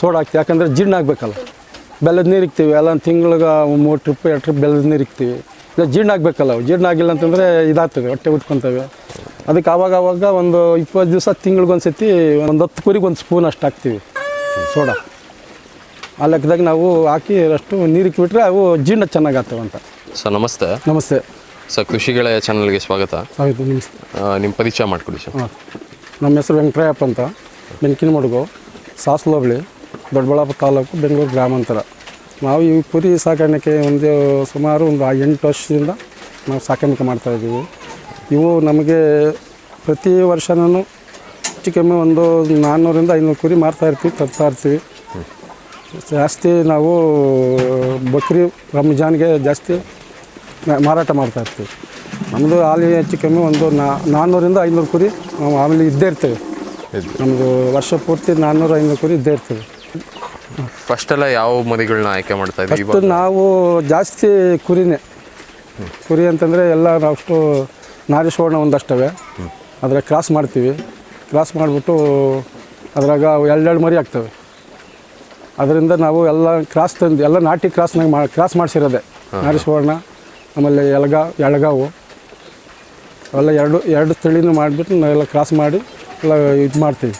Soda ಹಾಕ್ತೀವಿ. ಯಾಕಂದರೆ ಜೀರ್ಣ ಆಗಬೇಕಲ್ಲ. ಬೆಲ್ಲದ ನೀರು ಇಕ್ತೀವಿ. ಎಲ್ಲ ತಿಂಗಳಿಗೆ ಮೂರು ಟ್ರಿಪ್ ಎರಡು ಟ್ರಿಪ್ ಬೆಲ್ಲದ ನೀರು ಇಕ್ತೀವಿ. ಇಲ್ಲ ಜೀರ್ಣ ಆಗಬೇಕಲ್ಲ. ಅವು ಜೀರ್ಣ ಆಗಿಲ್ಲ ಅಂತಂದರೆ ಇದಾಗ್ತದೆ. ಹೊಟ್ಟೆ ಉಟ್ಕೊತವೆ ಅದಕ್ಕೆ ಆವಾಗ ಆವಾಗ ಒಂದು ಇಪ್ಪತ್ತು ದಿವಸ ತಿಂಗ್ಳಿಗೊಂದು ಸತಿ ಒಂದು ಹತ್ತು ಕುರಿಗೆ ಒಂದು ಸ್ಪೂನ್ ಅಷ್ಟು ಹಾಕ್ತೀವಿ. ಸೋಡಾ. ಆ ಲೆಕ್ಕದಾಗ ನಾವು ಹಾಕಿ ಅಷ್ಟು ನೀರಿಗೆ ಬಿಟ್ಟರೆ ಅವು ಜೀರ್ಣ ಚೆನ್ನಾಗಿ ಆಗ್ತವೆ ಅಂತ. ಸರ್ ನಮಸ್ತೆ. ನಮಸ್ತೆ. ಸರ್ ಕೃಷಿಗಳ ಚಾನಲ್ಗೆ ಸ್ವಾಗತ. ಹೌದು ನಮಸ್ತೆ. ನಿಮ್ಮ ಪರಿಚಯ ಮಾಡಿಕೊಡಿ ಸರ್. ಹಾಂ. ನಮ್ಮ ಹೆಸರು ವೆಂಕಟಯ್ಯಪ್ಪ ಅಂತ. ಬೆಂಕಿನ ಮಡುಗು ಸಾಸ್ಲು ಹೋಬಳಿ ದೊಡ್ಡಬಳ್ಳಾಪುರ ತಾಲೂಕು ಬೆಂಗಳೂರು ಗ್ರಾಮಾಂತರ. ನಾವು ಈ ಕುರಿ ಸಾಕಾಣಿಕೆ ಒಂದು ಸುಮಾರು ಒಂದು ಎಂಟು ವರ್ಷದಿಂದ ನಾವು ಸಾಕಾಣಿಕೆ ಮಾಡ್ತಾಯಿದ್ದೀವಿ ಇವು ನಮಗೆ ಪ್ರತಿ ವರ್ಷನೂ ಹೆಚ್ಚು ಕಮ್ಮಿ ಒಂದು ನಾನ್ನೂರಿಂದ ಐನೂರು ಕುರಿ ಮಾರ್ತಾಯಿರ್ತೀವಿ ತರ್ತಾಯಿರ್ತೀವಿ ತರ್ತಾ ಜಾಸ್ತಿ ನಾವು ಬಕ್ರಿ ರಂಜಾನ್ಗೆ ಜಾಸ್ತಿ ಮಾರಾಟ ಮಾಡ್ತಾ ಇರ್ತೀವಿ. ನಮ್ಮದು ಹಾಲಿ ಹೆಚ್ಚು ಕಮ್ಮಿ ಒಂದು ನಾ- ನಾನ್ನೂರಿಂದ ಐನೂರು ಕುರಿ ನಾವು ಆಮೇಲೆ ಇದ್ದೇ ಇರ್ತೇವೆ. ನಮ್ಮದು ವರ್ಷ ಪೂರ್ತಿ ನಾನ್ನೂರು ಐನೂರು ಕುರಿ ಇದ್ದೇ ಇರ್ತೇವೆ. ಫಸ್ಟ್ ಎಲ್ಲ ಯಾವ ಮರಿಗಳನ್ನ ಆಯ್ಕೆ ಮಾಡ್ತಾ ಇದ್ದೀವಿ ನಾವು ಜಾಸ್ತಿ ಕುರಿನೇ. ಕುರಿ ಅಂತಂದರೆ ಎಲ್ಲ ನಾವಷ್ಟು ನಾರಿ ಸುವರ್ಣ ಒಂದಷ್ಟವೆ. ಅದ್ರಾಗ ಕ್ರಾಸ್ ಮಾಡ್ತೀವಿ. ಕ್ರಾಸ್ ಮಾಡಿಬಿಟ್ಟು ಅದ್ರಾಗ ಎರಡೆರಡು ಮರಿ ಆಗ್ತವೆ. ಅದರಿಂದ ನಾವು ಎಲ್ಲ ಕ್ರಾಸ್ ತಂದು ಎಲ್ಲ ನಾಟಿ ಕ್ರಾಸ್ನಾಗ ಮಾ ಕ್ರಾಸ್ ಮಾಡಿಸಿರೋದೆ. ನಾರಿ ಸುವರ್ಣ ಆಮೇಲೆ ಎಲ್ಗ ಎಳಗಾವು. ಅವೆಲ್ಲ ಎರಡು ಎರಡು ತಳಿನೂ ಮಾಡಿಬಿಟ್ಟು ನಾವೆಲ್ಲ ಕ್ರಾಸ್ ಮಾಡಿ ಎಲ್ಲ ಇದು ಮಾಡ್ತೀವಿ.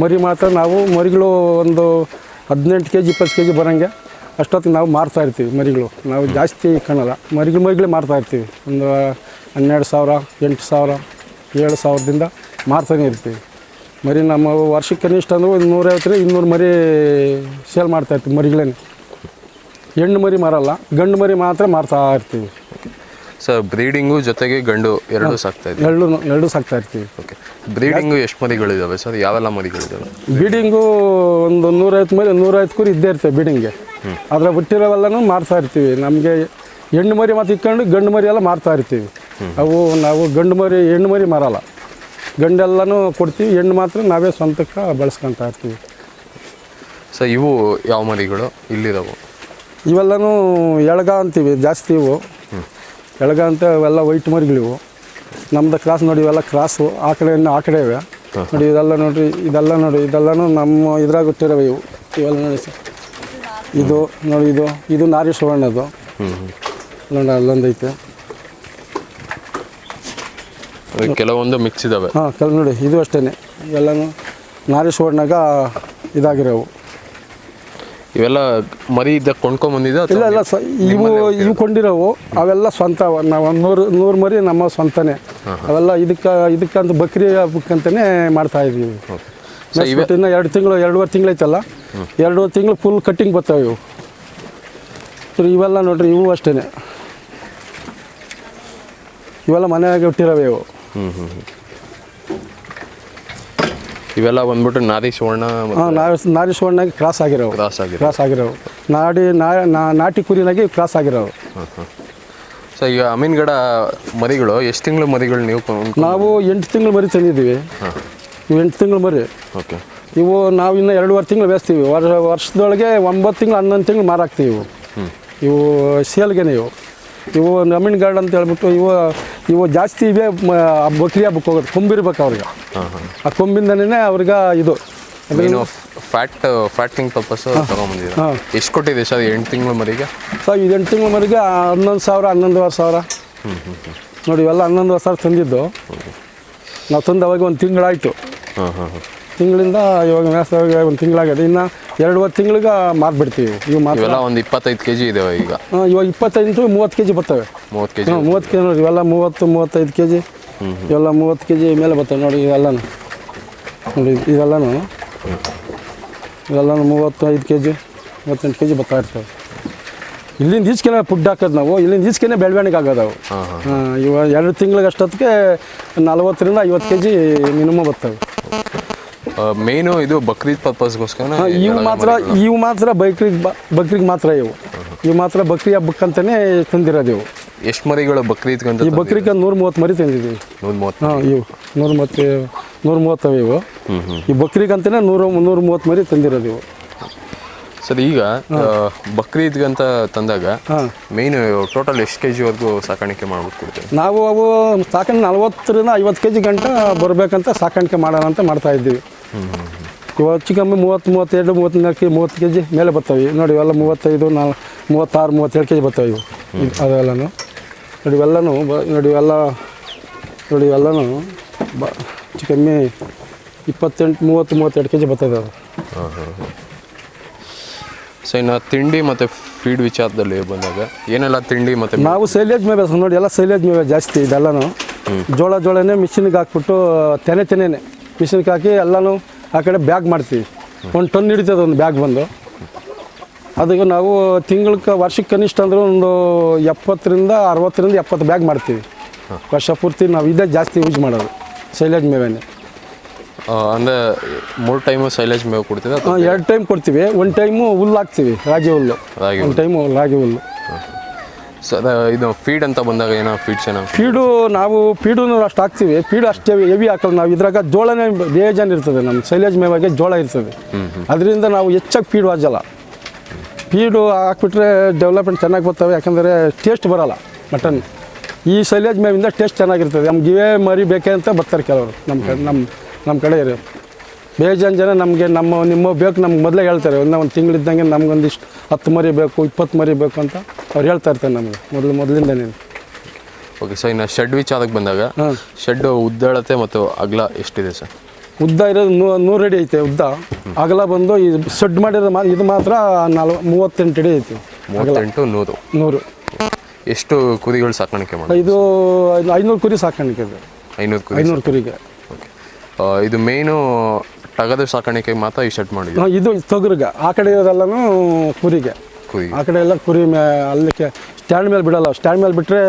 ಮರಿ ಮಾತ್ರ ನಾವು ಮರಿಗಳು ಒಂದು ಹದಿನೆಂಟು ಕೆ ಜಿ ಇಪ್ಪತ್ತು ಕೆ ಜಿ ಬರೋಂಗೆ ಅಷ್ಟೊತ್ತಿಗೆ ನಾವು ಮಾರ್ತಾ ಇರ್ತೀವಿ ಮರಿಗಳು. ನಾವು ಜಾಸ್ತಿ ಕಾಣಲ್ಲ. ಮರಿಗಳು, ಮರಿಗಳೇ ಮಾರ್ತಾ ಇರ್ತೀವಿ. ಒಂದು ಹನ್ನೆರಡು ಸಾವಿರ, ಎಂಟು ಸಾವಿರ, ಏಳು ಸಾವಿರದಿಂದ ಮಾರ್ತಾನೆ ಇರ್ತೀವಿ. ಮರಿ ನಮ್ಮ ವರ್ಷಕ್ಕೆ ಕನಿಷ್ಠ ಅಂದ್ರೆ ಒಂದು ನೂರೈವತ್ತರಿಂದ ಇನ್ನೂರು ಮರಿ ಸೇಲ್ ಮಾಡ್ತಾ ಇರ್ತೀವಿ ಮರಿಗಳೇ ಹೆಣ್ಣು ಮರಿ ಮಾರಲ್ಲ, ಗಂಡು ಮರಿ ಮಾತ್ರ ಮಾರ್ತಾ ಇರ್ತೀವಿ. ಸರ್ ಬ್ರೀಡಿಂಗು ಜೊತೆಗೆ ಗಂಡು ಎರಡು ಸಾಕ್ತಾ ಇದೆ ಎರಡು ಎರಡು ಸಾಕ್ತಾ ಇರ್ತೀವಿ. ಓಕೆ. ಬ್ರೀಡಿಂಗು ಎಷ್ಟು ಮರಿಗಳಿದಾವೆ ಸರ್? ಯಾವೆಲ್ಲ ಮರಿಗಳಿದಾವೆ? ಬೀಡಿಂಗು ಒಂದು ನೂರೈವತ್ತು ಮರಿ ನೂರೈವತ್ತು ಕುರಿ ಇದ್ದೇ ಇರ್ತೇವೆ ಬೀಡಿಂಗ್ಗೆ ಅದರ ಬಿಟ್ಟಿರೋವೆಲ್ಲನೂ ಮಾರ್ತಾ ಇರ್ತೀವಿ. ನಮಗೆ ಹೆಣ್ಣು ಮರಿ ಮತ್ತು ಇಟ್ಕೊಂಡು ಗಂಡು ಮರಿ ಎಲ್ಲ ಮಾರ್ತಾ ಇರ್ತೀವಿ. ಅವು ನಾವು ಗಂಡು ಮರಿ ಹೆಣ್ಣು ಮರಿ ಮಾರಲ್ಲ. ಗಂಡೆಲ್ಲನೂ ಕೊಡ್ತೀವಿ ಹೆಣ್ಣು ಮಾತ್ರ ನಾವೇ ಸ್ವಂತಕ್ಕೆ ಬಳಸ್ಕೊತಾ ಇರ್ತೀವಿ. ಸರ್ ಇವು ಯಾವ ಮರಿಗಳು? ಇಲ್ಲಿರವು? ಇವೆಲ್ಲನೂ ಎಳಗ ಅಂತೀವಿ ಜಾಸ್ತಿ ಇವು. ಎಳಗ ಅಂತ ಅವೆಲ್ಲ ವೈಟ್ ಮರಿಗಳಿವು ನಮ್ದು ಕ್ರಾಸ್ ನೋಡಿ ಇವೆಲ್ಲ ಕ್ರಾಸು ಆ ಕಡೆಯಿಂದ ಆ ಕಡೆ ಇವೆ. ನೋಡಿ ಇದೆಲ್ಲ ನೋಡಿ ಇದೆಲ್ಲ ನೋಡಿ ಇದೆಲ್ಲನೂ ನಮ್ಮ ಇದ್ರಾಗ ಹುಟ್ಟಿರವೆ ಇವು. ಇವೆಲ್ಲ ನೋಡಿ ಸರ್. ಇದು ನೋಡಿ ಇದು ಇದು ನಾರಿ ಸುವರ್ಣದು ನೋಡಿ ಅಲ್ಲೊಂದೈತೆ ಕೆಲವೊಂದು ಮಿಕ್ಸ್ ಇದಾವೆ. ಹಾಂ ಕೆಲವು ನೋಡಿ ಇದು ಅಷ್ಟೇ ಎಲ್ಲನೂ ನಾರಿ ಸುವರ್ಣಾಗ ಇದಾಗಿರೋವು. ಇವೆಲ್ಲ ಮರಿ ಇದ್ದ ಕೊಂಡ್ಕೊಂಡ್ ಬಂದಿದ್ದ ಇಲ್ಲ ಇಲ್ಲ ಸ ಇವು ಇವು ಕೊಂಡಿರೋವು. ಅವೆಲ್ಲ ಸ್ವಂತ ನಾವು ನೂರು ನೂರು ಮರಿ ನಮ್ಮ ಸ್ವಂತನೇ. ಅವೆಲ್ಲ ಇದಕ್ಕೆ ಇದಕ್ಕಂತ ಬಕ್ರಿ ಹಬ್ಬಕ್ಕಂತಲೇ ಮಾಡ್ತಾ ಇದೀವಿ. ಇವತ್ತಿನ ಇನ್ನು ಎರಡು ತಿಂಗಳು ಎರಡೂವರೆ ತಿಂಗಳು ಐತಲ್ಲ ಎರಡೂವರೆ ತಿಂಗಳು ಫುಲ್ ಕಟ್ಟಿಂಗ್ ಬರ್ತಾವೆ ಇವು. ಇವೆಲ್ಲ ನೋಡ್ರಿ ಇವು ಅಷ್ಟೇ ಇವೆಲ್ಲ ಮನೆಯಾಗೆ ಹುಟ್ಟಿರೋವೆ ಇವು. ಹ್ಞೂ ಹ್ಞೂ ಇವೆಲ್ಲ ಬಂದ್ಬಿಟ್ಟು ನಾರಿ ಸುವರ್ಣ ನಾರಿ ಸುವರ್ಣಾಗಿ ಕ್ರಾಸ್ ಆಗಿರೋ ಕ್ರಾಸ್ ಆಗಿ ಕ್ರಾಸ್ ಆಗಿರೋ ನಾಡಿ ನಾಟಿ ಕುರಿನಾಗಿ ಕ್ರಾಸ್ ಆಗಿರೋ ಸೊ ಈಗ ಅಮೀನ್ಗಡ ಮರಿಗಳು ಎಷ್ಟು ತಿಂಗಳು ಮರಿಗಳು ನೀವು ನಾವು ಎಂಟು ತಿಂಗಳು ಮರಿ ತಂದಿದ್ದೀವಿ. ಇವು ಎಂಟು ತಿಂಗಳು ಮರಿ. ಓಕೆ ಇವು ನಾವು ಇನ್ನು ಎರಡೂವರೆ ತಿಂಗಳು ಬೇಯಿಸ್ತೀವಿ ವರ್ಷ ವರ್ಷದೊಳಗೆ ಒಂಬತ್ತು ತಿಂಗಳು ಹನ್ನೊಂದು ತಿಂಗಳು ಮಾರಾಕ್ತೀವಿ ಇವು. ಇವು ಸೇಲ್ಗೆನೆ ಇವು. ಇವು ನಮೀನ್ ಗಾರ್ಡ್ ಅಂತ ಹೇಳ್ಬಿಟ್ಟು ಇವು ಇವು ಜಾಸ್ತಿ ಇವೆ ಬಕ್ರಿ ಹಬ್ಬಕ್ಕೆ ಹೋಗೋದು ಕೊಂಬಿರ್ಬೇಕು ಅವ್ರಿಗೆ. ಆ ಕೊಂಬಿಂದನೇ ಅವ್ರಿಗೆ ಇದು. ನೀನು ಫ್ಯಾಟ್ ಫ್ಯಾಟಿಂಗ್ ಪರ್ಪಸ್ ತಗೊಂಬಂದಿದ್ದೀರಾ? ಹಾಂ. ಎಷ್ಟು ಕೊಟ್ಟಿದೆ ಸರ್ ಎಂಟು ತಿಂಗಳ ಮರಿಗೆ? ಸರ್ ಇದು ಎಂಟು ತಿಂಗಳ ಮರಿಗೆ ಹನ್ನೊಂದು ಸಾವಿರ ಹನ್ನೊಂದುವರೆ ಸಾವಿರ. ನೋಡಿ ಇವೆಲ್ಲ ಹನ್ನೊಂದುವರೆ ಸಾವಿರ ತಂದಿದ್ದು. ನಾವು ತಂದು ಅವಾಗ ಒಂದು ತಿಂಗಳಾಯಿತು. ಹಾಂ ಹಾಂ ಹಾಂ. ತಿಂಗಳಿಂದ ಇವಾಗ ಮೇಸಾಗ ಒಂದು ತಿಂಗಳಾಗಿದೆ. ಇನ್ನು ಎರಡುವರೆ ತಿಂಗಳಿಗೆ ಮಾರ್ಬಿಡ್ತೀವಿ. ಇವು ಇವೆಲ್ಲ ಒಂದು ಇಪ್ಪತ್ತೈದು ಕೆ ಜಿ ಇದಾವೆ ಈಗ. ಹಾಂ, ಇವಾಗ ಇಪ್ಪತ್ತೈದು ಮೂವತ್ತು ಕೆ ಜಿ ಬರ್ತವೆ. ಮೂವತ್ತು ಕೆ ಜಿ ಮೂವತ್ತು ಕೆ ಜಿ ನೋಡಿ ಇವೆಲ್ಲ ಮೂವತ್ತು ಮೂವತ್ತೈದು ಕೆ ಜಿ ಇವೆಲ್ಲ ಮೂವತ್ತು ಕೆ ಜಿ ಮೇಲೆ ಬರ್ತವೆ ನೋಡಿ ಇವೆಲ್ಲನೂ. ನೋಡಿ ಇವೆಲ್ಲನೂ. ಇವೆಲ್ಲನೂ ಮೂವತ್ತೈದು ಕೆ ಜಿ ಮೂವತ್ತೆಂಟು ಕೆ ಜಿ ಬರ್ತಾ ಇರ್ತವೆ. ಇಲ್ಲಿಂದ ಈಚೆಗೆ ಫುಡ್ ಹಾಕೋದು ನಾವು. ಇಲ್ಲಿಂದ ಈಚೆಗೆ ಬೆಳವಣಿಗೆ ಆಗೋದು ಅವು. ಹಾಂ ಇವಾಗ ಎರಡು ತಿಂಗಳಿಗೆ ಅಷ್ಟೊತ್ತಿಗೆ ನಲ್ವತ್ತರಿಂದ ಐವತ್ತು ಕೆ ಜಿ ಮಿನಿಮಮ್ ಬರ್ತವೆ. ಮೇಯ್ನು ಇದು ಬಕ್ರೀದ್ ಪರ್ಪಸ್ಗೋಸ್ಕರ ಇವು ಮಾತ್ರ ಇವು ಮಾತ್ರ ಬಕ್ರೀದ್ ಬಕ್ರಿಗೆ ಮಾತ್ರ ಇವು. ಇವು ಮಾತ್ರ ಬಕ್ರಿ ಹಬ್ಬಕ್ಕಂತಲೇ ತಂದಿರೋದು ಇವು. ಎಷ್ಟು ಮರಿಗಳು ಬಕ್ರೀದ್ಗಂತ ಈ ಬಕ್ರಿಗೆ ನೂರ ಮೂವತ್ತು ಮರಿ ತಂದಿದ್ದೀವಿ. ನೂರ ಮೂವತ್ತು ಹಾಂ ಇವು. ನೂರ ಮೂವತ್ತು ನೂರ ಮೂವತ್ತವೆ ಇವು ಈ ಈ ಬಕ್ರಿಗಂತಲೇ ನೂರ ನೂರ ಮೂವತ್ತು ಮರಿ ತಂದಿರೋದು ಇವು. ಸರ್ ಈಗ ಬಕ್ರೀದ್ಗಂತ ತಂದಾಗ ಮೇನ್ ಟೋಟಲ್ ಎಷ್ಟು ಕೆ ಜಿವರೆಗೂ ಸಾಕಾಣಿಕೆ ಮಾಡ್ಬಿಟ್ಟು ಕೊಡ್ತೀವಿ ನಾವು ಅವು ಸಾಕಣೆ ನಲ್ವತ್ತರಿಂದ ಐವತ್ತು ಕೆ ಜಿ ಗಂಟ ಬರಬೇಕಂತ ಸಾಕಾಣಿಕೆ ಮಾಡೋಣ ಅಂತ ಮಾಡ್ತಾ ಇದ್ದೀವಿ. ಇವು ಚಿಕ್ಕಮ್ಮ ಕಮ್ಮಿ ಮೂವತ್ತು ಮೂವತ್ತೆರಡು ಮೂವತ್ತ್ನಾಲ್ಕು ಕೆ ಮೂವತ್ತು ಕೆ ಜಿ ಮೇಲೆ ಬರ್ತಾವೆ. ನೋಡಿ ಇವೆಲ್ಲ ಮೂವತ್ತೈದು ನಾಲ್ಕು ಮೂವತ್ತಾರು ಮೂವತ್ತೇಳು ಕೆ ಜಿ ಬರ್ತಾವೆ ಇವು. ಅದೆಲ್ಲನೂ. ನೋಡಿ ಇವೆಲ್ಲನೂ ಬ- ನೋಡಿ ಇವೆಲ್ಲ ನೋಡಿ ಇವೆಲ್ಲನೂ ಬ ಚಿಕ್ಕಮ್ಮಿ ಕಮ್ಮಿ ಇಪ್ಪತ್ತೆಂಟು ಮೂವತ್ತು ಮೂವತ್ತೆರಡು ಕೆ ಜಿ ಬರ್ತದೆ ಅದು. ಸೊ ಇನ್ನು ತಿಂಡಿ ಮತ್ತು ಫೀಡ್ ವಿಚಾರದಲ್ಲಿ ಬಂದಾಗ ಏನೆಲ್ಲ ತಿಂಡಿ ಮತ್ತು ನಾವು ಸೈಲೇಜ್ ಮೇವೆ ನೋಡಿ ಎಲ್ಲ ಸೈಲೇಜ್ ಮೇವೆ ಜಾಸ್ತಿ ಇದೆಲ್ಲನೂ. ಜೋಳ ಜೋಳನೇ ಮಿಷಿನ್ಗೆ ಹಾಕ್ಬಿಟ್ಟು ತೆನೆ ತೆನೆನೆ. ಮಿಷಿನ್ಗೆ ಹಾಕಿ ಎಲ್ಲನೂ ಆ ಕಡೆ ಬ್ಯಾಗ್ ಮಾಡ್ತೀವಿ. ಒಂದು ಟನ್ ಹಿಡಿತದೆ ಒಂದು ಬ್ಯಾಗ್ ಬಂದು. ಅದಕ್ಕೆ ನಾವು ತಿಂಗಳಿಗೆ ವರ್ಷಕ್ಕೆ ಕನಿಷ್ಠ ಅಂದ್ರೆ ಒಂದು ಎಪ್ಪತ್ತರಿಂದ ಅರವತ್ತರಿಂದ ಎಪ್ಪತ್ತು ಬ್ಯಾಗ್ ಮಾಡ್ತೀವಿ. ವರ್ಷ ಪೂರ್ತಿ ನಾವು ಇದೇ ಜಾಸ್ತಿ ಯೂಸ್ ಮಾಡೋದು ಸೈಲೇಜ್ ಮೇವೇನೆ. ಅಂದರೆ ಮೂರು ಟೈಮು ಸೈಲೇಜ್ ಮೇವು ಕೊಡ್ತೀವಿ ಎರಡು ಟೈಮ್ ಕೊಡ್ತೀವಿ ಒಂದು ಟೈಮು ಹುಲ್ಲು ಹಾಕ್ತೀವಿ ರಾಗಿ ಹುಲ್ಲು. ಒಂದು ಟೈಮು ರಾಗಿ ಹುಲ್ಲು. ಸೊ ಇದು ಫೀಡ್ ಅಂತ ಬಂದಾಗ ಏನೋ ಫೀಡ್ ಏನೋ ಫೀಡು ನಾವು ಫೀಡು ಅಷ್ಟು ಹಾಕ್ತೀವಿ. ಫೀಡು ಅಷ್ಟೇ ಹೆವಿ ಹಾಕಲ್ಲ ನಾವು. ಇದ್ರಾಗ ಜೋಳನೇ ಬೇಜಾನ್ ಇರ್ತದೆ ನಮ್ಮ ಸೈಲೇಜ್ ಮೇವಾಗಿ ಜೋಳ ಇರ್ತದೆ. ಅದರಿಂದ ನಾವು ಹೆಚ್ಚಾಗಿ ಫೀಡ್ ಹಾಜಲ್ಲ. ಫೀಡು ಹಾಕ್ಬಿಟ್ರೆ ಡೆವಲಪ್ಮೆಂಟ್ ಚೆನ್ನಾಗಿ ಬರ್ತವೆ. ಯಾಕಂದರೆ ಟೇಸ್ಟ್ ಬರಲ್ಲ ಮಟನ್ ಈ ಸೈಲೇಜ್ ಮೇವಿಂದ ಟೇಸ್ಟ್ ಚೆನ್ನಾಗಿರ್ತದೆ. ನಮ್ಗೆ ಇವೇ ಮರಿ ಬೇಕೆ ಅಂತ ಬರ್ತಾರೆ ಕೆಲವರು. ನಮ್ಮ ಕಡೆ ನಮ್ಮ ನಮ್ಮ ಕಡೆ ಇರೋ ಬೇಜಾನ್ ಜನ ನಮಗೆ ನಮ್ಮ ನಿಮ್ಮ ಬೇಕು ನಮ್ಗೆ ಮೊದಲೇ ಹೇಳ್ತಾರೆ. ಒಂದು ಒಂದು ತಿಂಗಳಿದ್ದಂಗೆ ನಮ್ಗೊಂದಿಷ್ಟು ಹತ್ತು ಮರಿ ಬೇಕು ಇಪ್ಪತ್ತು ಮರಿ ಬೇಕು ಅಂತ ಅವ್ರು ಹೇಳ್ತಾ ಇರ್ತಾರೆ ನಮಗೆ ಮೊದಲು ನೀನು ಓಕೆ ಸೊ ಇನ್ನು ಶೆಡ್ ವಿಚಾರಕ್ಕೆ ಬಂದಾಗ ಶೆಡ್ ಉದ್ದಳತೆ ಮತ್ತು ಅಗಲ ಎಷ್ಟಿದೆ ಸರ್? ಉದ್ದ ಇರೋದು ನೂ ನೂರು ಅಡಿ ಐತೆ ಉದ್ದ. ಅಗಲ ಬಂದು ಇದು ಶೆಡ್ ಮಾಡಿರೋ ಮಾ ಇದು ಮಾತ್ರ ನಾಲ್ವ ಮೂವತ್ತೆಂಟು ಅಡಿ ಐತೆ ಮೂವತ್ತೆಂಟು ನೂರು. ನೂರು. ಎಷ್ಟು ಕುರಿಗಳು ಸಾಕಾಣಿಕೆ ಮಾಡಿ ಇದು ಐನೂರು ಕುರಿ ಸಾಕಾಣಿಕೆ ಇದೆ. ಐನೂರು ಕುರಿ ಐನೂರು ಕುರಿಗೆ. ಇದು ಮೇಯ್ನು ಟಗದ ಸಾಕಾಣಿಕೆಗೆ ಮಾತ್ರ ಈ ಶೆಡ್ ಮಾಡಿದ್ವಿ ಇದು ತೊಗರಿಗೆ. ಆ ಕಡೆ ಇರೋದೆಲ್ಲನೂ ಕುರಿಗೆ. ಕುರಿ. ಆ ಕಡೆ ಎಲ್ಲ ಕುರಿ ಮೇ ಅಲ್ಲಿಗೆ ಸ್ಟ್ಯಾಂಡ್ ಮೇಲೆ ಬಿಡಲ್ಲ ಸ್ಟ್ಯಾಂಡ್ ಮೇಲೆ ಬಿಟ್ಟರೆ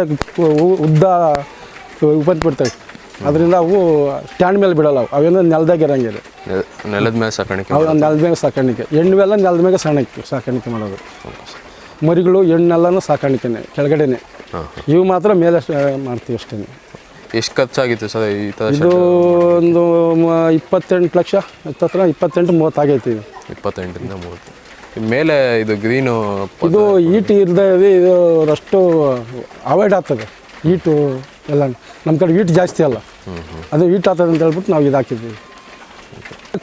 ಉದ್ದ ಉಪಂತ ಬಿಡ್ತವೆ ಅದರಿಂದ ಅವು ಸ್ಟ್ಯಾಂಡ್ ಮೇಲೆ ಬಿಡಲ್ಲ ಅವು. ಅವೇನೋ ನೆಲದಾಗ ಇರಂಗಿಲ್ಲ ನೆಲ- ನೆಲದ ಮೇಲೆ ಸಾಕಾಣಿಕೆ ಅವು ನೆಲದ ಮೇಲೆ ಸಾಕಾಣಿಕೆ. ಹೆಣ್ಣುವೆಲ್ಲ ನೆಲದ ಮೇಲೆ ಸಾಕಾಣಿಕೆ ಸಾಕಾಣಿಕೆ ಮಾಡೋದು. ಮರಿಗಳು ಎಣ್ಣೆಲ್ಲನೂ ಸಾಕಾಣಿಕೆನೆ ಕೆಳಗಡೆನೆ. ಇವು ಮಾತ್ರ ಮೇಲೆ ಮಾಡ್ತೀವಿ ಅಷ್ಟೇ ಎಷ್ಟು ಖರ್ಚಾಗಿತ್ತು ಸರ್ ಈ ಥರ ಇದು ಒಂದು ಮ- ಇಪ್ಪತ್ತೆಂಟು ಲಕ್ಷ ಹತ್ತತ್ರ ಇಪ್ಪತ್ತೆಂಟು ಮೂವತ್ತು ಆಗೈತೆ ಇದು. ಇಪ್ಪತ್ತೆಂಟರಿಂದ ಮೂವತ್ತು. ಮೇಲೆ ಇದು ಗ್ರೀನು ಇದು ಈಟ್ ಇಲ್ಲದೆ ಇದು ಅಷ್ಟು ಅವಾಯ್ಡ್ ಆಗ್ತದೆ. ಈಟು ಎಲ್ಲ. ನಮ್ಮ ಕಡೆ ಈಟ್ ಜಾಸ್ತಿ ಅಲ್ಲ. ಅದು ಈಟ್ ಆಗ್ತದೆ ಅಂತ ಹೇಳ್ಬಿಟ್ಟು ನಾವು ಇದು ಹಾಕಿದ್ದೀವಿ.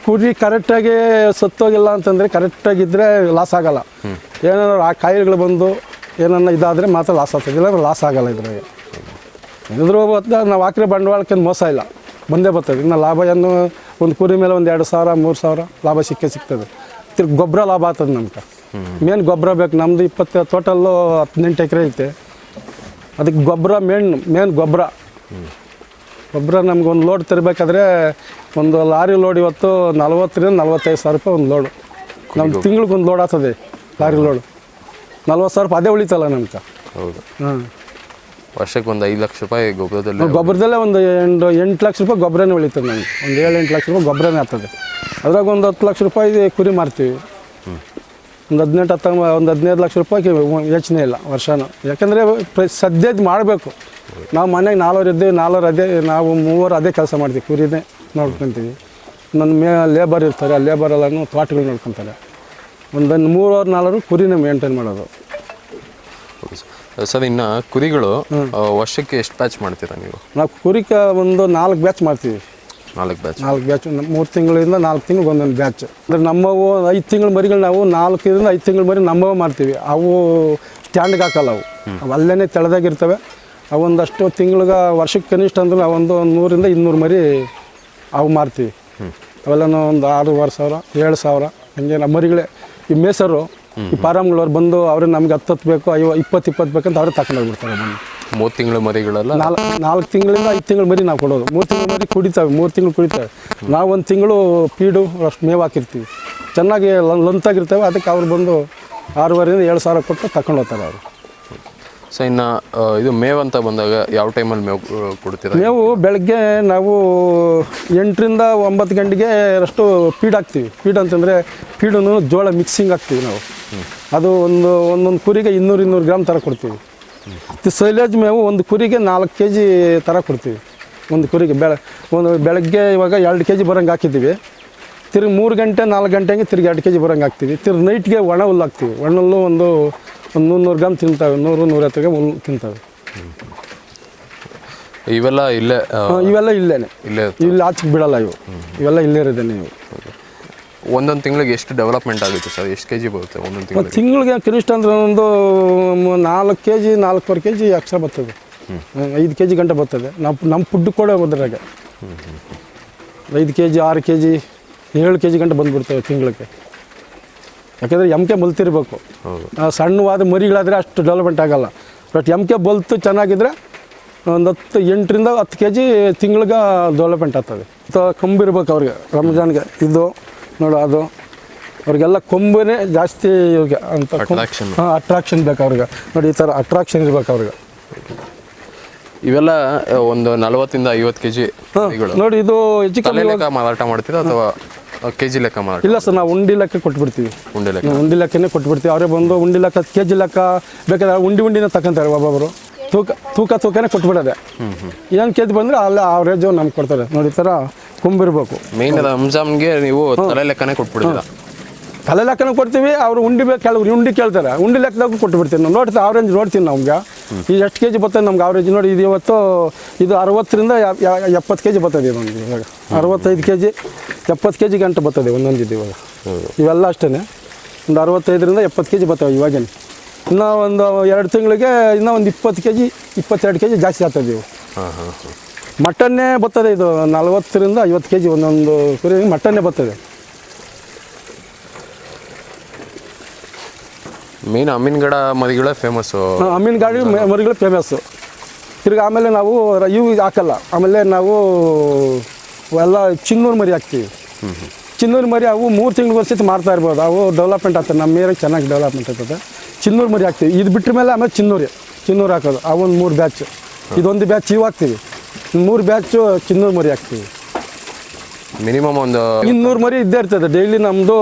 ಕುರಿ ಕರೆಕ್ಟಾಗಿ ಸತ್ತೋಗಿಲ್ಲ ಅಂತಂದರೆ ಕರೆಕ್ಟಾಗಿದ್ದರೆ ಲಾಸ್ ಆಗಲ್ಲ. ಏನಾದ್ರು ಆ ಕಾಯಿಲೆಗಳು ಬಂದು ಏನನ್ನ ಇದಾದರೆ ಮಾತ್ರ ಲಾಸ್ ಆಗ್ತದೆ. ಇಲ್ಲ ಲಾಸ್ ಆಗಲ್ಲ ಇದ್ರಾಗೆ ಏನಾದರೂ ಹೊತ್ತು ನಾವು ಹಾಕಿರೋ ಬಂಡವಾಳಕ್ಕೆ ಮೋಸ ಇಲ್ಲ. ಬಂದೇ ಬರ್ತದೆ. ಇನ್ನು ಲಾಭ ಏನು ಒಂದು ಕುರಿ ಮೇಲೆ ಒಂದು ಎರಡು ಸಾವಿರ ಮೂರು ಸಾವಿರ ಲಾಭ ಸಿಕ್ಕೇ ಸಿಗ್ತದೆ. ತಿರ್ಗಿ ಗೊಬ್ಬರ ಲಾಭ ಆಗ್ತದೆ ನಮ್ಗೆ. ಮೇನ್ ಗೊಬ್ಬರ ಬೇಕು. ನಮ್ಮದು ಇಪ್ಪತ್ತು ಟೋಟಲ್ಲು ಹದಿನೆಂಟು ಎಕರೆ ಐತೆ. ಅದಕ್ಕೆ ಗೊಬ್ಬರ ಮೇನ್ ಮೇನ್ ಗೊಬ್ಬರ. ಗೊಬ್ಬರ ನಮ್ಗೆ ಒಂದು ಲೋಡ್ ತರಬೇಕಾದ್ರೆ ಒಂದು ಲಾರಿ ಲೋಡ್ ಇವತ್ತು ನಲ್ವತ್ತರಿಂದ ನಲ್ವತ್ತೈದು ಸಾವಿರ ರೂಪಾಯಿ ಒಂದು ಲೋಡು ನಮ್ಮ ತಿಂಗ್ಳಿಗೆ ಒಂದು ಲೋಡ್ ಆಗ್ತದೆ ಲಾರಿ ಲೋಡು ನಲ್ವತ್ತು ಸಾವಿರ ರೂಪಾಯಿ ಅದೇ ಉಳಿತಲ್ಲ ನಮ್ಗೆ. ಹೌದು. ಹಾಂ. ವರ್ಷಕ್ಕೆ ಒಂದು ಐದು ಲಕ್ಷ ರೂಪಾಯಿ ಗೊಬ್ಬರದಲ್ಲಿ ಗೊಬ್ಬರದಲ್ಲೇ ಒಂದು ಎಂಟು ಎಂಟು ಲಕ್ಷ ರೂಪಾಯಿ ಗೊಬ್ಬರನೇ ಉಳಿತದೆ ನನಗೆ ಒಂದು ಏಳು ಎಂಟು ಲಕ್ಷ ರೂಪಾಯಿ ಗೊಬ್ಬರನೇ ಆಗ್ತದೆ. ಅದ್ರಾಗ ಒಂದು ಹತ್ತು ಲಕ್ಷ ರೂಪಾಯಿ ಕುರಿ ಮಾರ್ತೀವಿ. ಒಂದು ಹದಿನೆಂಟು ಹತ್ತ ಒಂದು ಹದಿನೈದು ಲಕ್ಷ ರೂಪಾಯಿ ಯೋಚನೆ ಇಲ್ಲ ವರ್ಷನೂ. ಯಾಕಂದರೆ ಸದ್ಯದ ಮಾಡಬೇಕು. ನಾವು ಮನೆಗೆ ನಾಲ್ವರು ಇದ್ದೀವಿ ನಾಲ್ವರು ಅದೇ ನಾವು ಮೂವರು ಅದೇ ಕೆಲಸ ಮಾಡ್ತೀವಿ ಕುರಿನೇ ನೋಡ್ಕೊತೀವಿ. ನನ್ನ ಮೇ ಲೇಬರ್ ಇರ್ತಾರೆ ಆ ಲೇಬರ್ ಎಲ್ಲನೂ ತೋಟಗಳು ನೋಡ್ಕೊತಾರೆ. ಒಂದು ಮೂರವ್ರು ನಾಲ್ವರು ಕುರಿನೇ ಮೇಂಟೈನ್ ಮಾಡೋದು. ಸರ್ ಇನ್ನು ಕುರಿಗಳು ವರ್ಷಕ್ಕೆ ಎಷ್ಟು ಬ್ಯಾಚ್ ಮಾಡ್ತೀರಾ ನೀವು? ನಾವು ಕುರಿಕ ಒಂದು ನಾಲ್ಕು ಬ್ಯಾಚ್ ಮಾಡ್ತೀವಿ. ನಾಲ್ಕು ಬ್ಯಾಚ್. ನಾಲ್ಕು ಬ್ಯಾಚ್ ಮೂರು ತಿಂಗಳಿಂದ ನಾಲ್ಕು ತಿಂಗಳಿಗೆ ಒಂದೊಂದು ಬ್ಯಾಚ್. ಅಂದರೆ ನಮ್ಮವು ಐದು ತಿಂಗಳ ಮರಿಗಳು ನಾವು ನಾಲ್ಕರಿಂದ ಐದು ತಿಂಗಳ ಮರಿ ನಮ್ಮವೇ ಮಾಡ್ತೀವಿ. ಅವು ಸ್ಟ್ಯಾಂಡ್ಗೆ ಹಾಕಲ್ಲ ಅವು. ಅವು ಅಲ್ಲೇ ತೆಳದಾಗಿರ್ತವೆ. ಅವೊಂದಷ್ಟು ತಿಂಗಳಿಗೆ ವರ್ಷಕ್ಕೆ ಕನಿಷ್ಠ ಅಂದ್ರೆ ಒಂದು ನೂರಿಂದ ಇನ್ನೂರು ಮರಿ ಅವು ಮಾರ್ತೀವಿ ಅವೆಲ್ಲ ಒಂದು ಆರೂವರೆ ಸಾವಿರ ಏಳು ಸಾವಿರ ಹಂಗೆ ನಮ್ಮ ಮರಿಗಳೇ. ಈ ಮೇಸರು ಈ ಫಾರಮ್ಗಳವ್ರು ಬಂದು ಅವ್ರ ನಮ್ಗೆ ಹತ್ತು ಹತ್ತು ಬೇಕು ಅಯ್ಯೋ ಇಪ್ಪತ್ತು ಇಪ್ಪತ್ತು ಬೇಕಂತ ಅವ್ರೇ ತಗೊಂಡೋಗ್ಬಿಡ್ತಾರೆ ಬಂದು. ಮೂರು ತಿಂಗಳ ಮರಿಗಳೆಲ್ಲ? ನಾಲ್ಕು ನಾಲ್ಕು ತಿಂಗಳಿಂದ ಐದು ತಿಂಗಳು ಮರಿ ನಾವು ಕೊಡೋದು. ಮೂರು ತಿಂಗಳು ಮರಿ ಕುಡಿತಾವೆ ಮೂರು ತಿಂಗಳು ಕುಡಿತಾವೆ. ನಾವು ಒಂದು ತಿಂಗಳು ಪೀಡು ಅಷ್ಟು ಮೇವು ಹಾಕಿರ್ತೀವಿ. ಚೆನ್ನಾಗಿ ಲಂತಾಗಿರ್ತೇವೆ ಅದಕ್ಕೆ ಅವ್ರು ಬಂದು ಆರೂವರೆಯಿಂದ ಏಳು ಸಾವಿರ ಕೊಟ್ಟು ತಗೊಂಡು ಹೋಗ್ತಾರೆ ಅವರು. ಸೊ ಇದು ಮೇವು ಅಂತ ಬಂದಾಗ ಯಾವ ಟೈಮಲ್ಲಿ ಮೇವು ಕೊಡ್ತೀರಾ? ಮೇವು ಬೆಳಗ್ಗೆ ನಾವು ಎಂಟರಿಂದ ಒಂಬತ್ತು ಗಂಟೆಗೆ ರಷ್ಟು ಫೀಡ್ ಹಾಕ್ತೀವಿ. ಫೀಡ್ ಅಂತಂದರೆ ಫೀಡನ್ನು ಜೋಳ ಮಿಕ್ಸಿಂಗ್ ಹಾಕ್ತೀವಿ ನಾವು. ಅದು ಒಂದು, ಒಂದೊಂದು ಕುರಿಗೆ ಇನ್ನೂರು ಇನ್ನೂರು ಗ್ರಾಮ್ ಥರ ಕೊಡ್ತೀವಿ. ಸೈಲೇಜ್ ಮೇವು ಒಂದು ಕುರಿಗೆ ನಾಲ್ಕು ಕೆ ಜಿ ಥರ ಕೊಡ್ತೀವಿ. ಒಂದು ಕುರಿಗೆ ಬೆಳ, ಒಂದು ಬೆಳಗ್ಗೆ ಇವಾಗ ಎರಡು ಕೆ ಜಿ ಬರೋಂಗೆ ಹಾಕಿದ್ದೀವಿ. ತಿರ್ಗಿ ಮೂರು ಗಂಟೆ, ನಾಲ್ಕು ಗಂಟೆಗೆ ತಿರ್ಗಿ ಎರಡು ಕೆ ಜಿ ಬರೋಂಗೆ ಹಾಕ್ತೀವಿ. ತಿರ್ಗಿ ನೈಟ್ಗೆ ಒಣ ಹುಲ್ಲು ಹಾಕ್ತೀವಿ. ಒಣ ಒಂದು ಒಂದು ನೂರು ಗ್ರಾಮ್ ತಿಂತಾವೆ ನೂರು ನೂರೈವತ್ತು ಗ್ರಾಮ್ ಒಂದು ತಿಂತಾವೆ. ಇವೆಲ್ಲ ಇಲ್ಲೇ ಆ, ಇವೆಲ್ಲ ಇಲ್ಲೇನೆ. ಇಲ್ಲೇ ಇಲ್ಲಿ ಆಚೆ ಬಿಡಲ್ಲ ಇವು. ಇವೆಲ್ಲ ಇಲ್ಲೇ ಇರೋದೇ ನೀವು. ಒಂದೊಂದು ತಿಂಗಳಿಗೆ ಎಷ್ಟು ಡೆವಲಪ್ಮೆಂಟ್ ಆಗುತ್ತೆ ಸರ್? ಎಷ್ಟು ಕೆ ಜಿ ಬರುತ್ತೆ ಒಂದೊಂದು ತಿಂಗಳಿಗೆ? ತಿಂಗಳಿಗೆ ಕನಿಷ್ಠ ಅಂದ್ರೆ ಒಂದು ಮ- ನಾಲ್ಕು ಕೆ ಜಿ ನಾಲ್ಕೂವರೆ ಕೆ ಜಿ ಅಕ್ಷರ ಬರ್ತದೆ ಐದು ಕೆ ಜಿ ಗಂಟೆ ಬರ್ತದೆ. ನಮ್ಮ ನಮ್ಮ ಫುಡ್ ಕೂಡ ಅದ್ರಾಗ. ಐದು ಕೆ ಜಿ ಆರು ಕೆ ಜಿ ಏಳು ಕೆ ಜಿ ಗಂಟೆ ಬಂದುಬಿಡ್ತವೆ ತಿಂಗಳಿಗೆ. ಯಾಕೆಂದರೆ ಎಂ ಕೆ ಬಲ್ತಿರ್ಬೇಕು. ಸಣ್ಣವಾದ ಮರಿಗಳಾದರೆ ಅಷ್ಟು ಡೆವಲಪ್ಮೆಂಟ್ ಆಗಲ್ಲ. ಬಟ್ ಎಂ ಕೆ ಬಲ್ತು ಚೆನ್ನಾಗಿದ್ರೆ ಒಂದು ಹತ್ತು ಎಂಟರಿಂದ ಹತ್ತು ಕೆ ಜಿ ತಿಂಗಳಿಗೆ ಡೆವಲಪ್ಮೆಂಟ್ ಆಗ್ತದೆ. ಸೊ ಕೊಂಬಿರ್ಬೇಕು ಅವ್ರಿಗೆ ರಂಜಾನ್ಗೆ. ಇದು ನೋಡು ಅದು. ಅವ್ರಿಗೆಲ್ಲ ಕೊಂಬನೇ ಜಾಸ್ತಿ ಇವ್ರಿಗೆ ಅಂತ ಹಾಂ ಅಟ್ರಾಕ್ಷನ್ ಬೇಕು ಅವ್ರಿಗೆ. ನೋಡಿ ಈ ಥರ ಅಟ್ರಾಕ್ಷನ್ ಇರ್ಬೇಕು ಅವ್ರಿಗೆ. ಇವೆಲ್ಲ ಒಂದು ನಲವತ್ತಿಂದ ಐವತ್ತು ಕೆ ಜಿ ನೋಡಿ ಇದು ಹೆಚ್ಚು ಮಾರಾಟ ಮಾಡ್ತೀರಾ ಅಥವಾ ಕೆ ಜಿ ಲೆಕ್ಕ ಮಾಡಿ ಇಲ್ಲ ಸರ್ ನಾವು ಉಂಡಿ ಲೆಕ್ಕ ಕೊಟ್ಬಿಡ್ತೀವಿ. ಉಂಡಿ ಲೆಕ್ಕ. ಉಂಡಿ ಲೆಕ್ಕನೇ ಕೊಟ್ಬಿಡ್ತೀವಿ. ಅವರೇ ಬಂದು ಉಂಡಿ ಲೆಕ್ಕ ಕೆಜಿ ಲೆಕ್ಕ ಬೇಕಾದ್ರೆ ಉಂಡಿ ಉಂಡಿನ ತಗೊಂತಾರೆ ಒಬ್ಬೊಬ್ಬರು ತೂಕ ತೂಕ ತೂಕನೇ ಕೊಟ್ಬಿಡೋದೆ. ಏನು ಕೆಜಿ ಬಂದ್ರೆ ಬಂದರೆ ಅಲ್ಲ ಅವರೇಜು ನಮ್ಗೆ ಕೊಡ್ತಾರೆ. ನೋಡಿ ತರ ಕುಂಬಿರ್ಬೇಕು. ಮೇನ್ ರಂಜಾನ್ಗೆ ನೀವು ತಲೆ ಲೆಕ್ಕನೇ ಕೊಟ್ಬಿಡ್ತೀರಾ ತಲೆ ಲೆಕ್ಕನೂ ಕೊಡ್ತೀವಿ ಅವ್ರು ಉಂಡಿ ಬೇಕು ಕೆಲವ್ರು ಉಂಡಿ ಕೇಳ್ತಾರೆ. ಉಂಡಿ ಲೆಕ್ಕದಾಗೂ ಕೊಟ್ಬಿಡ್ತೀವಿ ನಾವು ನೋಡ್ತೀವಿ ಆವ್ರೇಜ್ ನೋಡ್ತೀನಿ ನಮ್ಗೆ ಈಗ. ಎಷ್ಟು ಕೆ ಜಿ ಬರ್ತದೆ ನಮ್ಗೆ ಆವ್ರೇಜ್ ನೋಡಿ ಇದು ಇವತ್ತು ಇದು ಅರವತ್ತರಿಂದ ಎಪ್ಪತ್ತು ಕೆ ಜಿ ಬರ್ತದೆ ಇದೊಂದು ಇವಾಗ. ಅರವತ್ತೈದು ಕೆ ಜಿ ಎಪ್ಪತ್ತು ಕೆ ಜಿ ಗಂಟೆ ಬರ್ತದೆ ಒಂದೊಂದು ಇದು ಇವಾಗ. ಇವೆಲ್ಲ ಅಷ್ಟೇ ಒಂದು ಅರವತ್ತೈದರಿಂದ ಎಪ್ಪತ್ತು ಕೆ ಜಿ ಬರ್ತವೆ ಇವಾಗೇನು. ಇನ್ನೂ ಒಂದು ಎರಡು ತಿಂಗಳಿಗೆ ಇನ್ನೂ ಒಂದು ಇಪ್ಪತ್ತು ಕೆ ಜಿ ಇಪ್ಪತ್ತೆರಡು ಕೆ ಜಿ ಜಾಸ್ತಿ ಆಗ್ತದೆ ಇವು. ಮಟನ್ನೇ ಬರ್ತದೆ ಇದು ನಲವತ್ತರಿಂದ ಐವತ್ತು ಕೆ ಜಿ ಒಂದೊಂದು ಕುರಿ ಮಟನ್ನೇ ಬರ್ತದೆ. ಮೇನ್ ಅಮೀನ್ಗಡ ಮರಿಗಳೇ ಫೇಮಸ್ಸು ಅಮ್ಮಿನ ಗಾಡಿ ಮರಿಗಳು ಫೇಮಸ್ಸು ತಿರ್ಗಿ ಆಮೇಲೆ ನಾವು ಇವು ಹಾಕಲ್ಲ. ಆಮೇಲೆ ನಾವು ಎಲ್ಲ ಚಿನ್ನೂರು ಮರಿ ಹಾಕ್ತೀವಿ. ಚಿನ್ನೂರು ಮರಿ ಅವು ಮೂರು ತಿಂಗಳು ವರ್ಷಕ್ಕೆ ಮಾಡ್ತಾ ಇರ್ಬೋದು. ಅವು ಡೆವಲಪ್ಮೆಂಟ್ ಆಗ್ತದೆ. ನಮ್ಮ ಏರಿಯಾಗೆ ಚೆನ್ನಾಗಿ ಡೆವಲಪ್ಮೆಂಟ್ ಆಗ್ತದೆ. ಚಿನ್ನೂರು ಮರಿ ಹಾಕ್ತೀವಿ. ಇದು ಬಿಟ್ಟ ಮೇಲೆ ಆಮೇಲೆ ಚಿನ್ನೂರು. ಚಿನ್ನೂರು ಹಾಕೋದು. ಅವೊಂದು ಮೂರು ಬ್ಯಾಚ್ ಇದೊಂದು ಬ್ಯಾಚ್ ಇವು ಹಾಕ್ತೀವಿ. ಮೂರು ಬ್ಯಾಚು ಚಿನ್ನೂರು ಮರಿ ಹಾಕ್ತೀವಿ. ಮಿನಿಮಮ್ ಒಂದು ಇನ್ನೂರು ಮರಿ ಇದ್ದೇ ಇರ್ತದೆ. ಡೈಲಿ ನಮ್ಮದು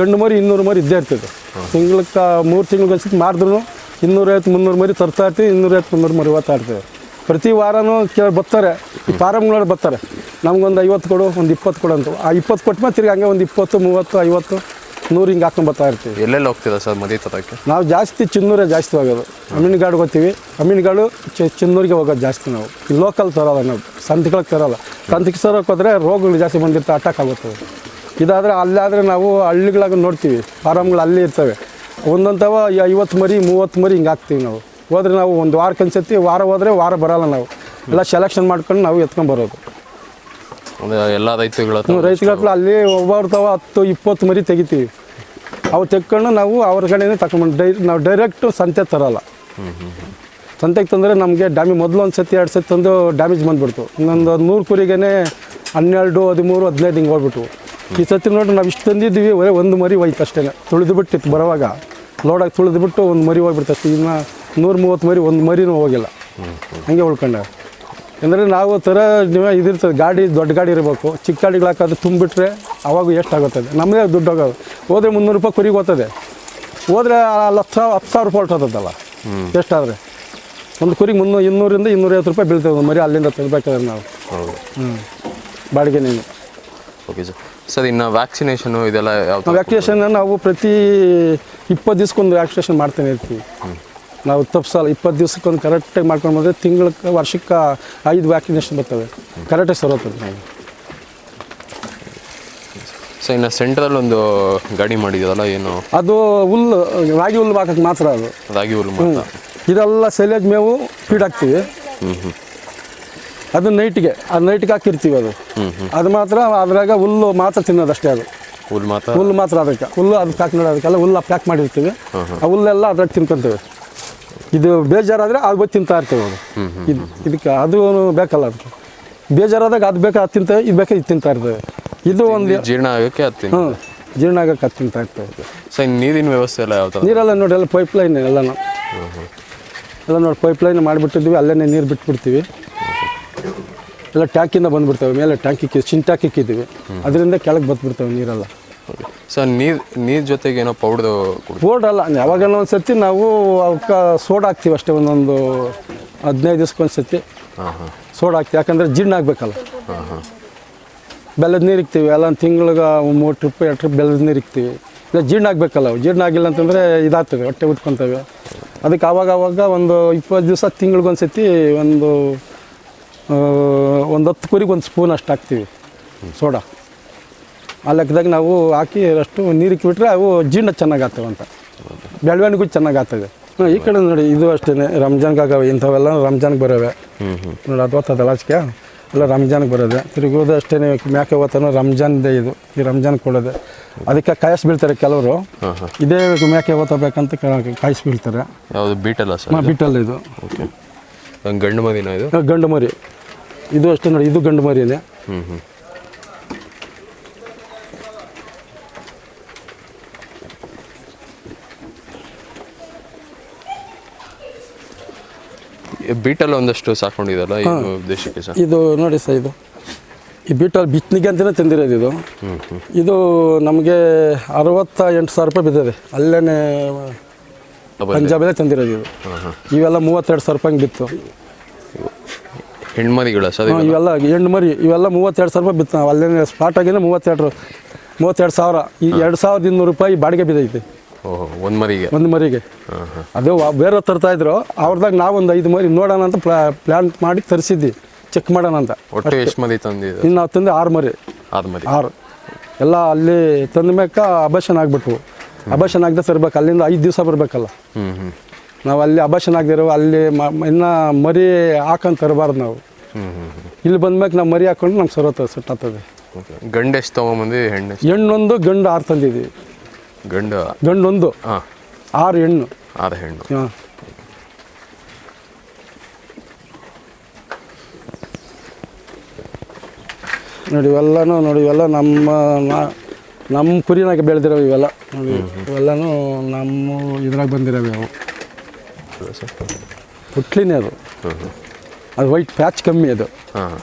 ಗಂಡು ಮರಿ ಇನ್ನೂರು ಮರಿ ಇದ್ದೇ ಇರ್ತದೆ. ತಿಂಗ್ಳಕ್ಕೆ ಮೂರು ತಿಂಗಳು ಒಂದ್ಸತಿ ಮಾಡಿದ್ರು ಇನ್ನೂರೈವತ್ತು ಮುನ್ನೂರು ಮರಿ ತರ್ತಾ ಇರ್ತೀವಿ ಇನ್ನೂರೈವತ್ತು ಮುನ್ನೂರು ಮರಿ ಇರ್ತೀವಿ. ಪ್ರತಿ ವಾರನೂ ಕೇಳಿ ಬರ್ತಾರೆ. ಈ ಫಾರಮ್ಗಳು ಬರ್ತಾರೆ. ನಮ್ಗೊಂದು ಐವತ್ತು ಕೊಡು, ಒಂದು ಇಪ್ಪತ್ತು ಕೊಡು ಅಂತ ಆ ಇಪ್ಪತ್ತು ಕೊಟ್ಟು ಮೇಲೆ ತಿರ್ಗಿ ಹಂಗೆ ಒಂದು ಇಪ್ಪತ್ತು, ಮೂವತ್ತು, ಐವತ್ತು ನೂರು ಹಿಂಗೆ ಹಾಕೊಂಡು ಬರ್ತಾ ಇರ್ತೀವಿ. ಎಲ್ಲೆಲ್ಲಿ ಹೋಗ್ತೀರಾ ಸರ್ ಮದಿ ತರಕ್ಕೆ ನಾವು ಜಾಸ್ತಿ ಚಿನ್ನೂರೇ ಜಾಸ್ತಿ ಹೋಗೋದು. ಅಮೀನ್ಗಾಡು ಹೋಗ್ತೀವಿ. ಅಮೀನ್ಗಾಡು ಚಿ ಚಿನ್ನೂರಿಗೆ ಹೋಗೋದು ಜಾಸ್ತಿ ನಾವು. ಲೋಕಲ್ ತರೋಲ್ಲ ನಾವು. ಸಂತಿಗಳಿಗೆ ತರೋಲ್ಲ. ಸಂತಿಗೆ ತರೋಕೆ ಹೋದ್ರೆ ರೋಗಗಳು ಜಾಸ್ತಿ ಬಂದಿರ್ತವೆ ಅಟ್ಯಾಕ್ ಆಗುತ್ತೆ. ಇದಾದರೆ ಅಲ್ಲಾದರೆ ನಾವು ಹಳ್ಳಿಗಳಾಗ ನೋಡ್ತೀವಿ. ಫಾರಮ್ಗಳು ಅಲ್ಲಿ ಇರ್ತವೆ. ಒಂದೊಂದವ ಐವತ್ತು ಮರಿ ಮೂವತ್ತು ಮರಿ ಹಿಂಗೆ ಹಾಕ್ತೀವಿ ನಾವು. ಹೋದ್ರೆ ನಾವು ಒಂದು ವಾರಕ್ಕೆ ಅನ್ಸತಿ ವಾರ ಹೋದರೆ ವಾರ ಬರಲ್ಲ ನಾವು. ಎಲ್ಲ ಸೆಲೆಕ್ಷನ್ ಮಾಡ್ಕೊಂಡು ನಾವು ಎತ್ಕೊಂಡು ಬರೋದು. ಎಲ್ಲ ರೈತಗಳ ರೈತಗಳ ಅಲ್ಲಿ ಒಬ್ಬರು ತಾವ ಹತ್ತು ಇಪ್ಪತ್ತು ಮರಿ ತೆಗಿತೀವಿ. ಅವು ತೆಕ್ಕೊಂಡು ನಾವು ಅವ್ರ ಕಡೆನೇ ತಗೊಂಡು ಡೈ ನಾವು ಡೈರೆಕ್ಟು ಸಂತೆ ತರಲ್ಲ. ಸಂತೆಗೆ ತಂದರೆ ನಮಗೆ ಡ್ಯಾಮಿ ಮೊದಲು ಒಂದು ಸತಿ ಎರಡು ಸತಿ ತಂದು ಡ್ಯಾಮೇಜ್ ಬಂದ್ಬಿಡ್ತು. ಇನ್ನೊಂದು ನೂರು ಕುರಿಗೇನೆ ಹನ್ನೆರಡು ಹದಿಮೂರು ಹದಿನೈದು ಹಿಂಗೆ ಹೋಗ್ಬಿಟ್ಟು ಈ ಸತಿ ನೋಡಿ ನಾವು ಇಷ್ಟು ತಂದಿದ್ದೀವಿ ಒಳ್ಳೆ ಒಂದು ಮರಿ ಹೋಯ್ತು ಅಷ್ಟೇ ತುಳಿದು ಬಿಟ್ಟಿತ್ತು ಬರೋವಾಗ. ಲೋಡಾಗಿ ತುಳಿದು ಬಿಟ್ಟು ಒಂದು ಮರಿ ಹೋಗ್ಬಿಡ್ತು ಅಷ್ಟೇ ಇನ್ನು ನೂರು ಮೂವತ್ತು ಮರಿ ಒಂದು ಮರಿನೂ ಹೋಗಿಲ್ಲ. ಹಂಗೆ ಉಳ್ಕೊಂಡ ಅಂದರೆ ನಾವು ಥರ ನೀವು ಇದಿರ್ತದೆ ಗಾಡಿ ದೊಡ್ಡ ಗಾಡಿ ಇರಬೇಕು ಚಿಕ್ಕ ಗಾಡಿಗಳು ಹಾಕೋದು ತುಂಬಿಟ್ರೆ ಅವಾಗ ಎಷ್ಟಾಗುತ್ತದೆ. ನಮ್ಮದೇ ದುಡ್ಡು ಹೋಗೋದು. ಹೋದ್ರೆ ಮುನ್ನೂರು ರೂಪಾಯಿ ಕುರಿಗೆ ಹೋಗ್ತದೆ. ಹೋದ್ರೆ ಅಲ್ಲಿ ಹತ್ತು ಸಾವಿರ ಹತ್ತು ಸಾವಿರ ರೂಪಾಯಿ ಹೊರ್ಟೋತದಲ್ಲ ಎಷ್ಟಾದರೆ? ಒಂದು ಕುರಿಗೆ ಮುನ್ನೂರು ಇನ್ನೂರಿಂದ ಇನ್ನೂರೈವತ್ತು ರೂಪಾಯಿ ಬೀಳ್ತದೆ ಮರಿ ಅಲ್ಲಿಂದ ತೆಗಬೇಕಾದ್ರೆ ನಾವು. ಹೌದು. ಹ್ಞೂ ಬಾಡಿಗೆ ನೀನು. ಓಕೆ ಸರ್ ಸರ್ ಇನ್ನು ವ್ಯಾಕ್ಸಿನೇಷನು ಇದೆಲ್ಲ ವ್ಯಾಕ್ಸಿನೇಷನ್ ನಾವು ಪ್ರತಿ ಇಪ್ಪತ್ತು ದಿವ್ಸಕ್ಕೊಂದು ವ್ಯಾಕ್ಸಿನೇಷನ್ ಮಾಡ್ತಾನೆ ಇರ್ತೀವಿ. ನಾವು ತಪ್ಪಿಸಲ್ಲ ಇಪ್ಪತ್ತು ದಿವ್ಸಕ್ಕೊಂದು ಕರೆಕ್ಟಾಗಿ ಮಾಡ್ಕೊಂಡು ಬಂದರೆ ತಿಂಗಳಿಗೆ ವರ್ಷಕ್ಕೆ ಐದು ವ್ಯಾಕ್ಸಿನೇಷನ್ ಬರ್ತವೆ. ಕರೆಕ್ಟಾಗಿ ಸರೋತದೆ ನಾವು ಸೊ ಇನ್ನು ಸೆಂಟ್ರಲ್ಲಿ ಒಂದು ಗಾಡಿ ಮಾಡಿದ್ಯಲ್ಲ ಏನು? ಅದು ಹುಲ್ಲು ರಾಗಿ ಹುಲ್ಲು ಹಾಕಕ್ಕೆ ಮಾತ್ರ ಅದು. ರಾಗಿ ಹುಲ್ಲು ಮಾತ್ರ. ಇದೆಲ್ಲ ಸೈಲೇಜ್ ಮೇವು ಫೀಡ್ ಹಾಕ್ತೀವಿ. ಅದು ನೈಟ್ಗೆ ಅದು ನೈಟ್ಗೆ ಹಾಕಿರ್ತೀವಿ ಅದು. ಅದು ಮಾತ್ರ ಅದ್ರಾಗ ಹುಲ್ಲು ಮಾತ್ರ ತಿನ್ನೋದಷ್ಟೇ ಅದು. ಹುಲ್ಲು ಮಾತ್ರ? ಹುಲ್ಲು ಮಾತ್ರ ಅದಕ್ಕೆ. ಹುಲ್ಲು ಅದು ಪ್ಯಾಕ್ ನೋಡೋದಕ್ಕೆಲ್ಲ ಹುಲ್ಲು ಪ್ಯಾಕ್ ಮಾಡಿರ್ತೀವಿ. ಆ ಹುಲ್ಲೆಲ್ಲ ಅದ್ರಾಗ ತಿನ್ಕೊಂತೀವಿ. ಇದು ಬೇಜಾರಾದರೆ ಅದು ಬಂದು ತಿಂತಾ ಇರ್ತೇವೆ ಅದು ಇದು ಇದಕ್ಕೆ ಅದು ಬೇಕಲ್ಲ ಅದಕ್ಕೆ. ಬೇಜಾರಾದಾಗ ಅದು ಬೇಕಾ ಅದು ತಿಂತ ಇದು ಬೇಕಾ ಇದು ತಿಂತಾ ಇರ್ತೇವೆ ಇದು ಒಂದು ಜೀರ್ಣ ಆಗೋಕ್ಕೆ ಹ್ಞೂ ಜೀರ್ಣ ಆಗೋಕೆ ಅದು ತಿಂತಾ ಇರ್ತೇವೆ ಸೊ ನೀರಿನ ವ್ಯವಸ್ಥೆ ಎಲ್ಲ ಯಾವ ನೀರೆಲ್ಲ ನೋಡಿ ಎಲ್ಲ ಪೈಪ್ ಲೈನ್ ಎಲ್ಲನೂ. ಎಲ್ಲ ನೋಡಿ ಪೈಪ್ ಲೈನ್ ಮಾಡಿಬಿಟ್ಟಿದ್ವಿ ಅಲ್ಲೇ ನೀರು ಬಿಟ್ಬಿಡ್ತೀವಿ. ಎಲ್ಲ ಟ್ಯಾಂಕಿಂದ ಬಂದ್ಬಿಡ್ತವೆ ಮೇಲೆ ಟ್ಯಾಂಕಿ ಕಿ ಟ್ಯಾಂಕ್ ಇಕ್ಕಿದ್ದೀವಿ ಅದರಿಂದ ಕೆಳಗೆ ಬಂದ್ಬಿಡ್ತವೆ ನೀರೆಲ್ಲ. ಸರ್ ನೀರು ನೀರು ಜೊತೆಗೆ ಏನೋ ಪೌಡ್ರು ಪೌಡರ್ ಅಲ್ಲ ಯಾವಾಗನೋ ಒಂದು ಸತಿ ನಾವು ಅವಕ್ಕೆ ಸೋಡಾ ಹಾಕ್ತೀವಿ ಅಷ್ಟೇ ಒಂದೊಂದು ಹದಿನೈದು ದಿವ್ಸಕ್ಕೊಂದು ಹಾಂ ಸೋಡಾ ಹಾಕ್ತೀವಿ ಯಾಕಂದರೆ ಜೀರ್ಣ ಆಗಬೇಕಲ್ಲ. ಹಾಂ ಹಾಂ. ಬೆಲ್ಲದ ನೀರು ಇಕ್ತೀವಿ ಎಲ್ಲ ತಿಂಗಳಿಗೆ ಮೂರು ಟ್ರಿಪ್ ಎರಡು ಟ್ರಿಪ್ ಬೆಲ್ಲದ ನೀರು ಇಕ್ತೀವಿ. ಇಲ್ಲ ಜೀರ್ಣ ಆಗಬೇಕಲ್ಲ ಅವು ಜೀರ್ಣ ಆಗಿಲ್ಲ ಅಂತಂದರೆ ಇದಾಗ್ತದೆ ಹೊಟ್ಟೆ ಉತ್ಕೊತವೆ ಅದಕ್ಕೆ ಆವಾಗ ಆವಾಗ ಒಂದು ಇಪ್ಪತ್ತು ದಿವಸ ತಿಂಗಳಿಗೊಂದು ಸತಿ ಒಂದು ಒಂದು ಹತ್ತು ಕುರಿಗೆ ಒಂದು ಸ್ಪೂನ್ ಅಷ್ಟು ಹಾಕ್ತೀವಿ ಸೋಡಾ. ಆ ಲೆಕ್ಕದಾಗ ನಾವು ಹಾಕಿ ಅಷ್ಟು ನೀರಿಗೆ ಬಿಟ್ಟರೆ ಅವು ಜೀರ್ಣ ಚೆನ್ನಾಗಿ ಆಗ್ತವೆ ಅಂತ. ಬೆಳವಣಿಗೂ ಚೆನ್ನಾಗಿ ಆಗ್ತದೆ ಹಾಂ ಈ ಕಡೆ ನೋಡಿ ಇದು ಅಷ್ಟೇ ರಂಜಾನ್ಗಾಗವೆ ಇಂಥವೆಲ್ಲ ರಂಜಾನ್ಗೆ ಬರೋವೆ. ನೋಡಿ ಅದು ಓದ್ತದೆ ಲಾಚಿಕೆ ಎಲ್ಲ ರಂಜಾನ್ಗೆ ಬರೋದೆ. ತಿರುಗೋದು ಅಷ್ಟೇ ಮ್ಯಾಕೆ ಓದ್ತಾನೋ ರಂಜಾನ್ದೇ ಇದು ಈ ರಂಜಾನ್ ಕೊಡೋದೆ. ಅದಕ್ಕೆ ಕಾಯಸ್ ಬೀಳ್ತಾರೆ ಕೆಲವರು. ಇದೇ ಮ್ಯಾಕೆ ಓದಬೇಕಂತ ಕಾಯಿಸಿ ಬೀಳ್ತಾರೆ. ಯಾವುದು ಬೀಟಲ್ಲ ಸರ್ ಮಾ ಬಿಟ್ಟಲ್ಲ ಇದು. ಓಕೆ. ಗಂಡು ಮರಿನ ಇದು? ಗಂಡು ಮರಿ. ಇದು ಅಷ್ಟೇ ನೋಡಿ ಇದು ಗಂಡು ಮರಿನೇ. ಬೀಟಲ್ ಒಂದಷ್ಟು ಸಾಕೊಂಡಿದಲ್ಲ ಇದು ದೇಶಕ್ಕೆ ಸರ್? ಇದು ನೋಡಿ ಸರ್ ಇದು. ಈ ಬೀಟಲ್ ಬಿತ್ತನಿಗೆ ಅಂತಲೇ ತಂದಿರೋದು ಇದು. ಇದು ನಮಗೆ ಅರವತ್ತ ಎಂಟು ಸಾವಿರ ರೂಪಾಯಿ ಬಿದ್ದಿದೆ. ಅಲ್ಲೇ ಪಂಜಾಬಲ್ಲೇ ತಂದಿರೋದು ಇದು. ಇವೆಲ್ಲ ಮೂವತ್ತೆರಡು ಸಾವಿರ ರೂಪಾಯಿ ಬಿತ್ತು. ಹೆಣ್ಮರಿಗಳ ಸರ್ ಇವೆಲ್ಲ? ಹೆಣ್ಣು ಮರಿ ಇವೆಲ್ಲ ಮೂವತ್ತೆರಡು ಸಾವಿರ ರೂಪಾಯಿ ಬಿತ್ತು. ನಾವು ಅಲ್ಲೇ ಸ್ಪಾಟ್ ಆಗಿನೇ ಮೂವತ್ತೆರಡು ಮೂವತ್ತೆರಡು ಸಾವಿರ. ಈ ಎರಡು ಸಾವಿರದ ಇನ್ನೂರು ರೂಪಾಯಿ ಬಾಡಿಗೆ ಬಿದ್ದೈತಿ. ಒಂದು ಮರಿಗೆ. ಒಂದು ಮರಿಗೆ. ಅದು ಬೇರೆ ತರ್ತಾ ಇದ್ರು. ಅವ್ರದಾಗ ನಾವೊಂದು ಐದು ಮರಿ ನೋಡೋಣ ಅಂತ ಪ್ಲಾನ್ ಪ್ಲ್ಯಾನ್ ಮಾಡಿ ತರಿಸಿದ್ವಿ. ಚೆಕ್ ಮಾಡೋಣ ಅಂತ. ಒಟ್ಟು ಎಷ್ಟು ಮರಿ ತಂದಿದ್ದು? ಇನ್ನು ನಾವು ತಂದು ಆರು ಮರಿ. ಆರು ಮರಿ. ಆರು. ಎಲ್ಲ ಅಲ್ಲಿ ತಂದ ಮೇಕ ಅಭಾಷಣ ಆಗ್ಬಿಟ್ವು. ಅಭಾಷಣ ಆಗದೆ ತರ್ಬೇಕು. ಅಲ್ಲಿಂದ ಐದು ದಿವಸ ಬರಬೇಕಲ್ಲ. ನಾವು ಅಲ್ಲಿ ಅಭಾಷಣ ಆಗದಿರೋ ಅಲ್ಲಿ ಇನ್ನ ಮರಿ ಹಾಕೊಂಡು ತರಬಾರ್ದು ನಾವು. ಇಲ್ಲಿ ಬಂದ ಮೇಲೆ ಇಲ್ಲಿ ಬಂದ್ಮೇಲೆ ನಾವು ಮರಿ ಹಾಕೊಂಡು ನಮ್ಗೆ ಸರೋತ ಸೆಟ್ ಆಗ್ತದೆ. ಗಂಡು ಎಷ್ಟು ತೊಗೊಂಬಂದು ಹೆಣ್ಣು ಹೆಣ್ಣೊಂದು ಗಂಡು ಆರು ತಂದಿದ್ದೀವಿ ಗಂಡು. ಗಂಡೊಂದು. ಹಾಂ. ಆರು ಹೆಣ್ಣು. ಆರು ಹೆಣ್ಣು. ಹಾಂ. ನೋಡಿ ಇವೆಲ್ಲನೂ ನೋಡಿ ಇವೆಲ್ಲ ನಮ್ಮ ನಮ್ಮ ಕುರಿನಾಗ ಬೆಳೆದಿರೋ ಇವೆಲ್ಲ. ನೋಡಿ ಇವೆಲ್ಲನೂ ನಮ್ಮ ಇದ್ರಾಗ ಬಂದಿರೋವೆ ಅವು. ಹುಟ್ಲಿನೇ ಅದು. ಅದು ವೈಟ್ ಪ್ಯಾಚ್ ಕಮ್ಮಿ ಅದು. ಹಾಂ.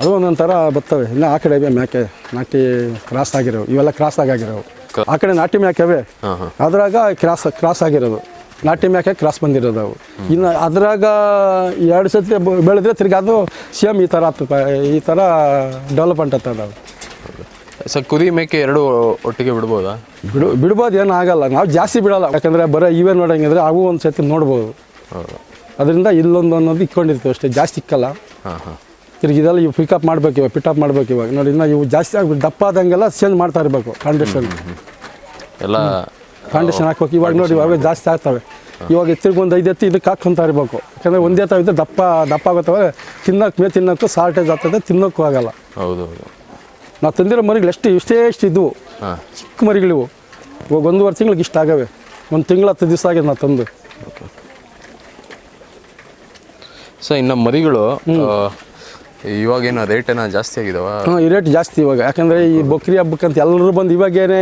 ಅದು ಒಂದೊಂಥರ ಥರ ಬರ್ತವೆ. ಇನ್ನು ಆ ಕಡೆ ಇವೆ ಮೇಕೆ ನಾಟಿ ಕ್ರಾಸ್ ಆಗಿರೋವು. ಇವೆಲ್ಲ ಕ್ರಾಸ್ ಆಗಿರೋವು. ಆ ಕಡೆ ನಾಟಿ ಮ್ಯಾಕವೆ ಅದ್ರಾಗ ಕ್ರಾಸ್ ಕ್ರಾಸ್ ಆಗಿರೋದು. ನಾಟಿ ಮ್ಯಾಕೆ ಕ್ರಾಸ್ ಬಂದಿರೋದು ಅವು? ಇನ್ನು ಅದ್ರಾಗ ಎರಡು ಸತಿ ಬೆಳೆದ್ರೆ ತಿರ್ಗಿ ಅದು ಸೇಮ್ ಈ ಥರ ಆಗ್ತದೆ ಈ ಥರ ಡೆವಲಪ್ಮೆಂಟ್ ಆಗ್ತದೆ ಅದು. ಸರ್ ಕುರಿ ಮೇಕೆ ಎರಡು ಒಟ್ಟಿಗೆ ಬಿಡ್ಬೋದಾ? ಬಿಡು ಬಿಡ್ಬೋದು ಏನೂ ಆಗಲ್ಲ. ನಾವು ಜಾಸ್ತಿ ಬಿಡಲ್ಲ. ಯಾಕಂದರೆ ಬರೋ ಇವೇ ನೋಡಂಗಿದ್ರೆ ಅವು ಒಂದು ಸತಿ ನೋಡ್ಬೋದು ಅದರಿಂದ ಇಲ್ಲೊಂದು ಅನ್ನೋದು ಇಟ್ಕೊಂಡಿರ್ತೀವಿ ಅಷ್ಟೇ. ಜಾಸ್ತಿ ಇಕ್ಕಲ್ಲ. ಹಾಂ ಹಾಂ. ತಿರ್ಗಿ ಇದೆಲ್ಲ ಇವು ಪಿಕಪ್ ಮಾಡ್ಬೇಕು ಇವಾಗ ಪಿಕಪ್ ಮಾಡ್ಬೇಕು ಇವಾಗ. ನೋಡಿ ಇನ್ನು ಇವು ಜಾಸ್ತಿ ಆಗ್ಬಿಟ್ಟು ದಪ್ಪ ಆದಂಗೆಲ್ಲ ಚೇಂಜ್ ಮಾಡ್ತಾ ಇರಬೇಕು ಕಂಡೀಷನ್ ಎಲ್ಲ ಕಾಂಡೇಶನ್ ಹಾಕ್ಬೇಕು. ಇವಾಗ ನೋಡಿ ಇವಾಗ ಜಾಸ್ತಿ ಆಗ್ತವೆ. ಇವಾಗ ತಿರ್ಗಿ ಒಂದು ಐದು ಎತ್ತಿ ಇದಕ್ಕೆ ಹಾಕ್ಕೊಂತ ಇರಬೇಕು. ಯಾಕಂದರೆ ಒಂದೇ ತಾವಿದ್ದರೆ ದಪ್ಪ ದಪ್ಪ ಆಗುತ್ತವೆ ತಿನ್ನೋಕೆ ಮೇ ತಿನ್ನೋಕ್ಕೂ ಸಾಲ್ಟೇಜ್ ಆಗ್ತದೆ ತಿನ್ನೋಕ್ಕೂ ಆಗಲ್ಲ. ಹೌದು ಹೌದು. ನಾವು ತಂದಿರೋ ಮರಿಗಳು ಎಷ್ಟು ಇಷ್ಟೇ ಇಷ್ಟು ಇದ್ವು ಚಿಕ್ಕ ಮರಿಗಳಿವು. ಇವಾಗ ಒಂದೂವರೆ ತಿಂಗ್ಳಿಗೆ ಇಷ್ಟ ಆಗವೆ. ಒಂದು ತಿಂಗಳ ಹತ್ತು ದಿವಸ ಆಗಿದೆ ನಾವು ತಂದು. ಸೊ ಇನ್ನು ಮರಿಗಳು ಇವಾಗೇನು ರೇಟ್ ಏನೋ ಜಾಸ್ತಿ ಆಗಿದಾವ? ಹಾಂ ಈ ರೇಟ್ ಜಾಸ್ತಿ ಇವಾಗ. ಯಾಕಂದರೆ ಈ ಬಕ್ರಿ ಹಬ್ಬಕ್ಕಂತ ಎಲ್ಲರೂ ಬಂದು ಇವಾಗೇನೆ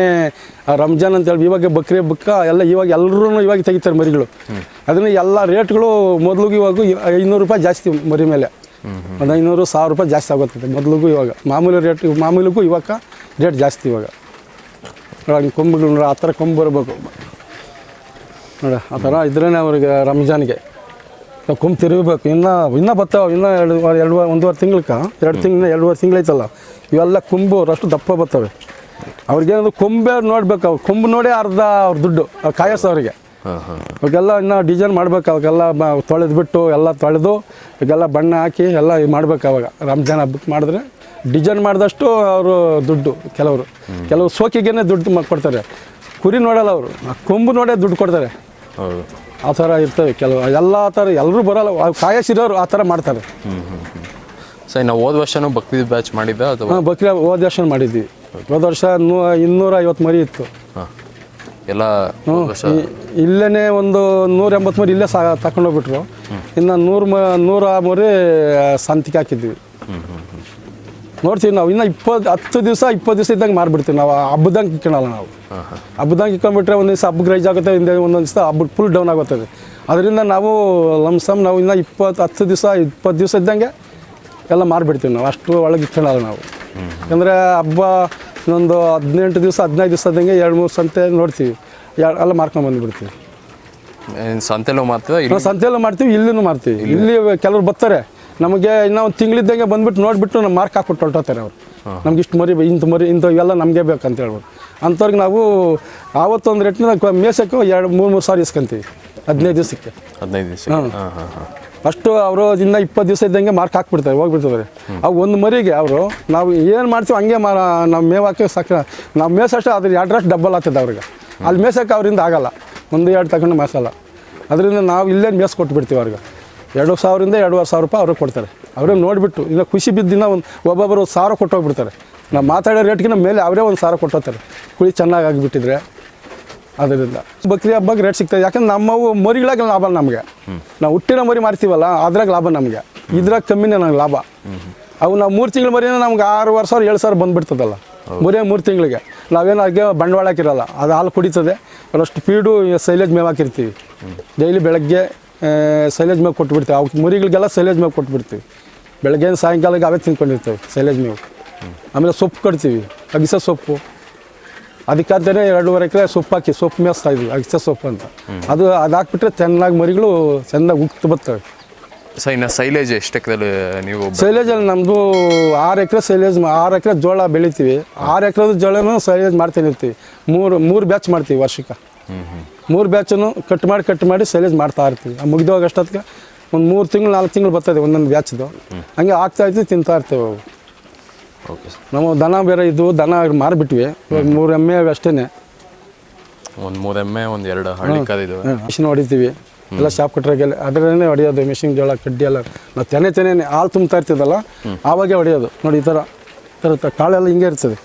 ರಂಜಾನ್ ಅಂತ ಹೇಳಿ ಇವಾಗ ಬಕ್ರಿ ಹಬ್ಬಕ್ಕೆ ಎಲ್ಲ ಇವಾಗ ಎಲ್ಲರೂ ಇವಾಗ ತೆಗಿತಾರೆ ಮರಿಗಳು. ಅದನ್ನ ಎಲ್ಲ ರೇಟ್ಗಳು ಮೊದಲಿಗೂ ಇವಾಗ ಐನೂರು ರೂಪಾಯಿ ಜಾಸ್ತಿ ಮರಿ ಮೇಲೆ. ಒಂದು ಐನೂರು, ಸಾವಿರ ರೂಪಾಯಿ ಜಾಸ್ತಿ ಆಗುತ್ತೆ ಮೊದಲಿಗೂ ಇವಾಗ. ಮಾಮೂಲಿ ರೇಟ್ ಮಾಮೂಲಿಗೂ ಇವಾಗ ರೇಟ್ ಜಾಸ್ತಿ ಇವಾಗ. ನೋಡಿ ಕೊಂಬುಗಳು ಆ ಥರ ಕೊಂಬು ಬರಬೇಕು. ನೋಡ, ಆ ಥರ ಇದ್ರೇ ಅವ್ರಿಗೆ ರಂಜಾನ್ಗೆ. ಕೊಂಬು ತಿರುಗಬೇಕು. ಇನ್ನೂ ಇನ್ನೂ ಬರ್ತಾವೆ ಇನ್ನೂ ಎರಡು ಎರಡು ಒಂದೂವರೆ ತಿಂಗ್ಳಕ್ಕೆ? ಎರಡು ತಿಂಗಳು ಎರಡುವರೆ ಐತಲ್ಲ ಇವೆಲ್ಲ ಕುಂಬು ಅಷ್ಟು ದಪ್ಪ ಬರ್ತವೆ ಅವ್ರಿಗೇನಾದ್ರು ಕೊಂಬೆ ನೋಡ್ಬೇಕು. ಅವ್ರು ಕೊಂಬು ನೋಡಿ ಅರ್ಧ ಅವ್ರ ದುಡ್ಡು ಕಾಯಸ ಅವರಿಗೆ. ಅವಾಗೆಲ್ಲ ಇನ್ನೂ ಡಿಸೈನ್ ಮಾಡ್ಬೇಕು. ಅವಾಗೆಲ್ಲ ತೊಳೆದು ಬಿಟ್ಟು ಎಲ್ಲ ತೊಳೆದು ಈಗೆಲ್ಲ ಬಣ್ಣ ಹಾಕಿ ಎಲ್ಲ ಇದು ಮಾಡ್ಬೇಕು ಅವಾಗ. ರಂಜಾನ್ ಹಬ್ಬಕ್ಕೆ ಮಾಡಿದ್ರೆ ಡಿಸೈನ್ ಮಾಡಿದಷ್ಟು ಅವರು ದುಡ್ಡು ಕೆಲವರು. ಕೆಲವರು ಸೋಕಿಗೇನೆ ದುಡ್ಡು ಕೊಡ್ತಾರೆ. ಕುರಿ ನೋಡಲ್ಲ ಅವರು. ಕೊಂಬು ನೋಡೇ ದುಡ್ಡು ಕೊಡ್ತಾರೆ. ಹೌದು. ಆ ಥರ ಇರ್ತವೆ ಕೆಲವು ಎಲ್ಲ ಥರ ಎಲ್ಲರೂ ಬರಲ್ಲ ಕಾಯಸಿರೋರು ಆ ಥರ ಮಾಡ್ತಾರೆ. ಹ್ಞೂ ನಾವು ಹೋದ ವರ್ಷನೂ ಬಕ್ರೀದ್ ಬ್ಯಾಚ್ ಮಾಡಿದ್ದ ಅಥವಾ? ಹಾಂ ಬಕ್ರಿ ಹೋದ ವರ್ಷ ಮಾಡಿದ್ವಿ. ಹೋದ ವರ್ಷ ನೂ ಇನ್ನೂರ ಐವತ್ತು ಮರಿ ಇತ್ತು. ಎಲ್ಲ ಹ್ಞೂ ವರ್ಷ? ಇಲ್ಲೇ ಒಂದು ನೂರ ಎಂಬತ್ತು ಮರಿ ಇಲ್ಲೇ ಸಾ ತಗೊಂಡೋಗ್ಬಿಟ್ರು ಇನ್ನು ನೂರು ಮ ನೂರ ಮರಿ ಸಂತಿಕೆ ಹಾಕಿದ್ವಿ. ನೋಡ್ತೀವಿ ನಾವು. ಇನ್ನೂ ಇಪ್ಪತ್ತು ಹತ್ತು ದಿವಸ ಇಪ್ಪತ್ತು ದಿವಸ ಇದ್ದಂಗೆ ಮಾರ್ಬಿಡ್ತೀವಿ. ನಾವು ಹಬ್ಬದಂಗೆ ಇಕ್ಕೊಳಲ್ಲ ನಾವು. ಹಬ್ಬದಂಗೆ ಇಕ್ಕೊಂಡ್ಬಿಟ್ರೆ ಒಂದು ದಿವಸ ಹಬ್ಬಕ್ಕೆ ರೈಸ್ ಆಗುತ್ತೆ ಹಿಂದೆ ಒಂದೊಂದು ದಿವಸ ಹಬ್ಬಕ್ಕೆ ಫುಲ್ ಡೌನ್ ಆಗುತ್ತದೆ. ಅದರಿಂದ ನಾವು ಲಮ್ಸಮ್ ನಾವು ಇನ್ನು ಇಪ್ಪತ್ತು ಹತ್ತು ದಿವಸ ಇಪ್ಪತ್ತು ದಿವಸ ಇದ್ದಂಗೆ ಎಲ್ಲ ಮಾರ್ಬಿಡ್ತೀವಿ ನಾವು. ಅಷ್ಟು ಒಳಗೆ ಇಟ್ಕೊಳಲ್ಲ ನಾವು. ಅಂದರೆ ಹಬ್ಬ ಇನ್ನೊಂದು ಹದಿನೆಂಟು ದಿವಸ ಹದಿನೈದು ದಿವಸ ಇದ್ದಂಗೆ ಎರಡು ಮೂರು ಸಂತೆ ನೋಡ್ತೀವಿ. ಎಲ್ಲ ಮಾರ್ಕೊಂಡು ಬಂದುಬಿಡ್ತೀವಿ. ಸಂತೆಲೂ ಇಲ್ಲಿ ನಾವು ಸಂತೆಯಲ್ಲೂ ಮಾಡ್ತೀವಿ ಇಲ್ಲಿನೂ ಮಾಡ್ತೀವಿ. ಇಲ್ಲಿ ಕೆಲವ್ರು ಬರ್ತಾರೆ. ನಮಗೆ ಇನ್ನೂ ಒಂದು ತಿಂಗಳಿದ್ದಂಗೆ ಬಂದ್ಬಿಟ್ಟು ನೋಡಿಬಿಟ್ಟು ನಮ್ಮ ಮಾರ್ಕ್ ಹಾಕ್ಬಿಟ್ಟು ಹೊರಟೋತಾರೆ ಅವರು. ನಮ್ಗೆ ಇಷ್ಟು ಮರಿ ಇಂಥ ಮರಿ ಇಂಥವೆಲ್ಲ ನಮಗೆ ಬೇಕಂತ ಹೇಳ್ಬೋದು ಅಂಥವ್ರಿಗೆ ನಾವು ಆವತ್ತೊಂದು ರೇಟ್ನ ಮೇಸಕ್ಕೆ ಎರಡು ಮೂರು ಮೂರು ಸಾರಿ ಇಸ್ಕೊಂತೀವಿ. ಹದಿನೈದು ದಿವಸಕ್ಕೆ. ಹದಿನೈದು ದಿವಸ ಹಾಂ. ಹಾಂ ಹಾಂ ಅಷ್ಟು ಅವರು ಇನ್ನ ಇಪ್ಪತ್ತು ದಿವಸ ಇದ್ದಂಗೆ ಮಾರ್ಕ್ ಹಾಕ್ಬಿಡ್ತಾರೆ ಹೋಗ್ಬಿಡ್ತಾರೆ ಅವು ಒಂದು ಮರಿಗೆ ಅವರು ನಾವು ಏನು ಮಾಡ್ತೀವಿ ಹಂಗೆ ಮಾ ನಾವು ಮೇವು ಹಾಕಿ ಸಾಕ ನಾವು ಮೇಸಷ್ಟು ಅದ್ರ ಎರಡರಷ್ಟು ಡಬ್ಬಲ್ ಆಗ್ತದೆ ಅವ್ರಿಗೆ. ಅಲ್ಲಿ ಮೇಸಕ್ಕೆ ಅವರಿಂದ ಆಗಲ್ಲ. ಒಂದು ಎರಡು ತಗೊಂಡು ಮೇಸಲ್ಲ. ಅದರಿಂದ ನಾವು ಇಲ್ಲೇ ಮೇಸ್ ಕೊಟ್ಬಿಡ್ತೀವಿ ಅವ್ರಿಗೆ. ಎರಡು ಸಾವಿರದಿಂದ ಎರಡೂವರೆ ಸಾವಿರ ರೂಪಾಯಿ ಅವ್ರಿಗೆ ಕೊಡ್ತಾರೆ. ಅವರೇ ನೋಡಿಬಿಟ್ಟು ಇನ್ನು ಖುಷಿ ಬಿದ್ದಿನ ಒಂದು ಒಬ್ಬೊಬ್ಬರು ಒಂದು ಸಾವಿರ ಕೊಟ್ಟೋಗ್ಬಿಡ್ತಾರೆ. ನಾವು ಮಾತಾಡೋ ರೇಟ್ಗಿನ ಮೇಲೆ ಅವರೇ ಒಂದು ಸಾವಿರ ಕೊಟ್ಟೋಗ್ತಾರೆ. ಕುಳಿ ಚೆನ್ನಾಗಿ ಆಗಿಬಿಟ್ಟಿದ್ರೆ ಅದರಿಂದ. ಬಕ್ರಿ ಹಬ್ಬಕ್ಕೆ ರೇಟ್ ಸಿಗ್ತದೆ. ಯಾಕಂದ್ರೆ ನಮ್ಮವು ಮರಿಗಳಾಗ ಲಾಭ ನಮಗೆ. ನಾವು ಹುಟ್ಟಿನ ಮರಿ ಮಾರ್ತೀವಲ್ಲ ಅದ್ರಾಗ ಲಾಭ ನಮಗೆ. ಇದ್ರಾಗ ಕಮ್ಮಿನೇ ನನಗೆ ಲಾಭ. ಅವು ನಾವು ಮೂರು ತಿಂಗಳ ಮರಿನ ನಮ್ಗೆ ಆರೂವರೆ ಸಾವಿರ ಏಳು ಸಾವಿರ ಬಂದುಬಿಡ್ತದಲ್ಲ. ಬರೀ ಮೂರು ತಿಂಗಳಿಗೆ. ನಾವೇನು ಹಾಗೆ ಬಂಡವಾಳ ಹಾಕಿರಲ್ಲ ಅದು ಹಾಲು ಕುಡಿತದೆ ಒಂದಷ್ಟು ಫೀಡು ಸೈಲೇಜ್ ಮೇವು ಹಾಕಿರ್ತೀವಿ. ಡೈಲಿ ಬೆಳಗ್ಗೆ ಸೈಲೇಜ್ ಮೇವು ಕೊಟ್ಬಿಡ್ತೀವಿ. ಅವಕ್ಕೆ ಮುರಿಗಳಿಗೆಲ್ಲ ಸೈಲೇಜ್ ಮೇವು ಕೊಟ್ಬಿಡ್ತೀವಿ. ಬೆಳಗ್ಗೆ ಸಾಯಂಕಾಲಕ್ಕೆ ಅವೇ ತಿನ್ಕೊಂಡಿರ್ತೇವೆ ಸೈಲೇಜ್ ಮೇವು ಆಮೇಲೆ ಸೊಪ್ಪು ಕಟ್ತೀವಿ ಅಗಿಸ ಸೊಪ್ಪು. ಅದಕ್ಕಾದ್ರೆ ಎರಡೂವರೆ ಎಕರೆ ಸೊಪ್ಪು ಹಾಕಿ ಸೊಪ್ಪು ಮೇಯಿಸ್ತಾ ಇದ್ವಿ ಅಗಿಸ ಸೊಪ್ಪು ಅಂತ. ಅದು ಅದು ಹಾಕ್ಬಿಟ್ರೆ ಚೆನ್ನಾಗಿ ಮರಿಗಳು ಚೆನ್ನಾಗಿ ಉಕ್ತು ಬರ್ತವೆ. ಸೈನ ಇನ್ನು ಸೈಲೇಜ್ ಎಷ್ಟು ನೀವು ಸೈಲೇಜ್ ಸೈಲೇಜಲ್ಲಿ ನಮ್ಮದು ಆರು ಎಕರೆ ಸೈಲೇಜ್ ಆರು ಎಕರೆ ಜೋಳ ಬೆಳಿತೀವಿ. ಆರು ಎಕರೆ ಜೋಳನೂ ಸೈಲೇಜ್ ಮಾಡ್ತೀನಿರ್ತೀವಿ ಮೂರು ಮೂರು ಬ್ಯಾಚ್ ಮಾಡ್ತೀವಿ ವರ್ಷಕ್ಕೆ ಮೂರು ಬ್ಯಾಚನ್ನು ಕಟ್ ಮಾಡಿ ಕಟ್ ಮಾಡಿ ಸೈಲೇಜ್ ಮಾಡ್ತಾ ಇರ್ತೀವಿ. ಮುಗಿದೋಗ ಅಷ್ಟೊತ್ತಿಗೆ ಒಂದು ಮೂರು ತಿಂಗಳು ನಾಲ್ಕು ತಿಂಗಳು ಬರ್ತದೆ ಒಂದೊಂದು ಬ್ಯಾಚ್ದು. ಹಂಗೆ ಆಗ್ತಾ ಇದ್ದು ತಿಂತಾ ಇರ್ತೇವೆ ಅವು. ಓಕೆ ನಾವು ದನ ಬೇರೆ ಇದು ದನ ಮಾರಿಬಿಟ್ವಿ. ಇವಾಗ ಮೂರು ಎಮ್ಮೆ ಅಷ್ಟೇ ಒಂದು ಮೂರು ಎಮ್ಮೆ ಒಂದು ಎರಡು ಹಳ್ಳಿ ಮಿಷಿನ್ ಹೊಡಿತೀವಿ. ಎಲ್ಲ ಶಾಪ್ ಕಟ್ರಾಗೆಲ್ಲ ಅದರಲ್ಲೇ ಹೊಡೆಯೋದು ಮಿಷಿನ್ ಜೋಳ ಕಡ್ಡಿ ಎಲ್ಲ. ನಾವು ತೆನೆ ತೆನೆ ಹಾಲು ತುಂಬ್ತಾ ಇರ್ತಿದ್ದಲ್ಲ ಆವಾಗೇ ಹೊಡೆಯೋದು. ನೋಡಿ ಈ ಥರ ಈ ಥರ ಕಾಳೆಲ್ಲ ಹಿಂಗೆ ಇರ್ತದೆ.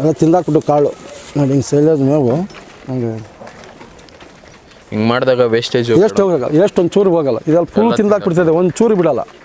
ಎಲ್ಲ ತಿಂದಾಕ್ಬಿಟ್ಟು ಕಾಳು. ನೋಡಿ ಹಿಂಗೆ ಸೈಲೇಜ್ ಮೇವು ಹಂಗೆ. ಹಿಂಗೆ ಮಾಡಿದಾಗ ವೇಸ್ಟೇಜ್ ಎಷ್ಟು ಹೋಗಲ್ಲ ಎಷ್ಟು ಒಂದು ಚೂರು ಹೋಗಲ್ಲ. ಇದೆಲ್ಲ ಫುಲ್ ತಿಂದಾಕ್ಬಿಡ್ತದೆ. ಒಂದು ಚೂರು ಬಿಡಲ್ಲ.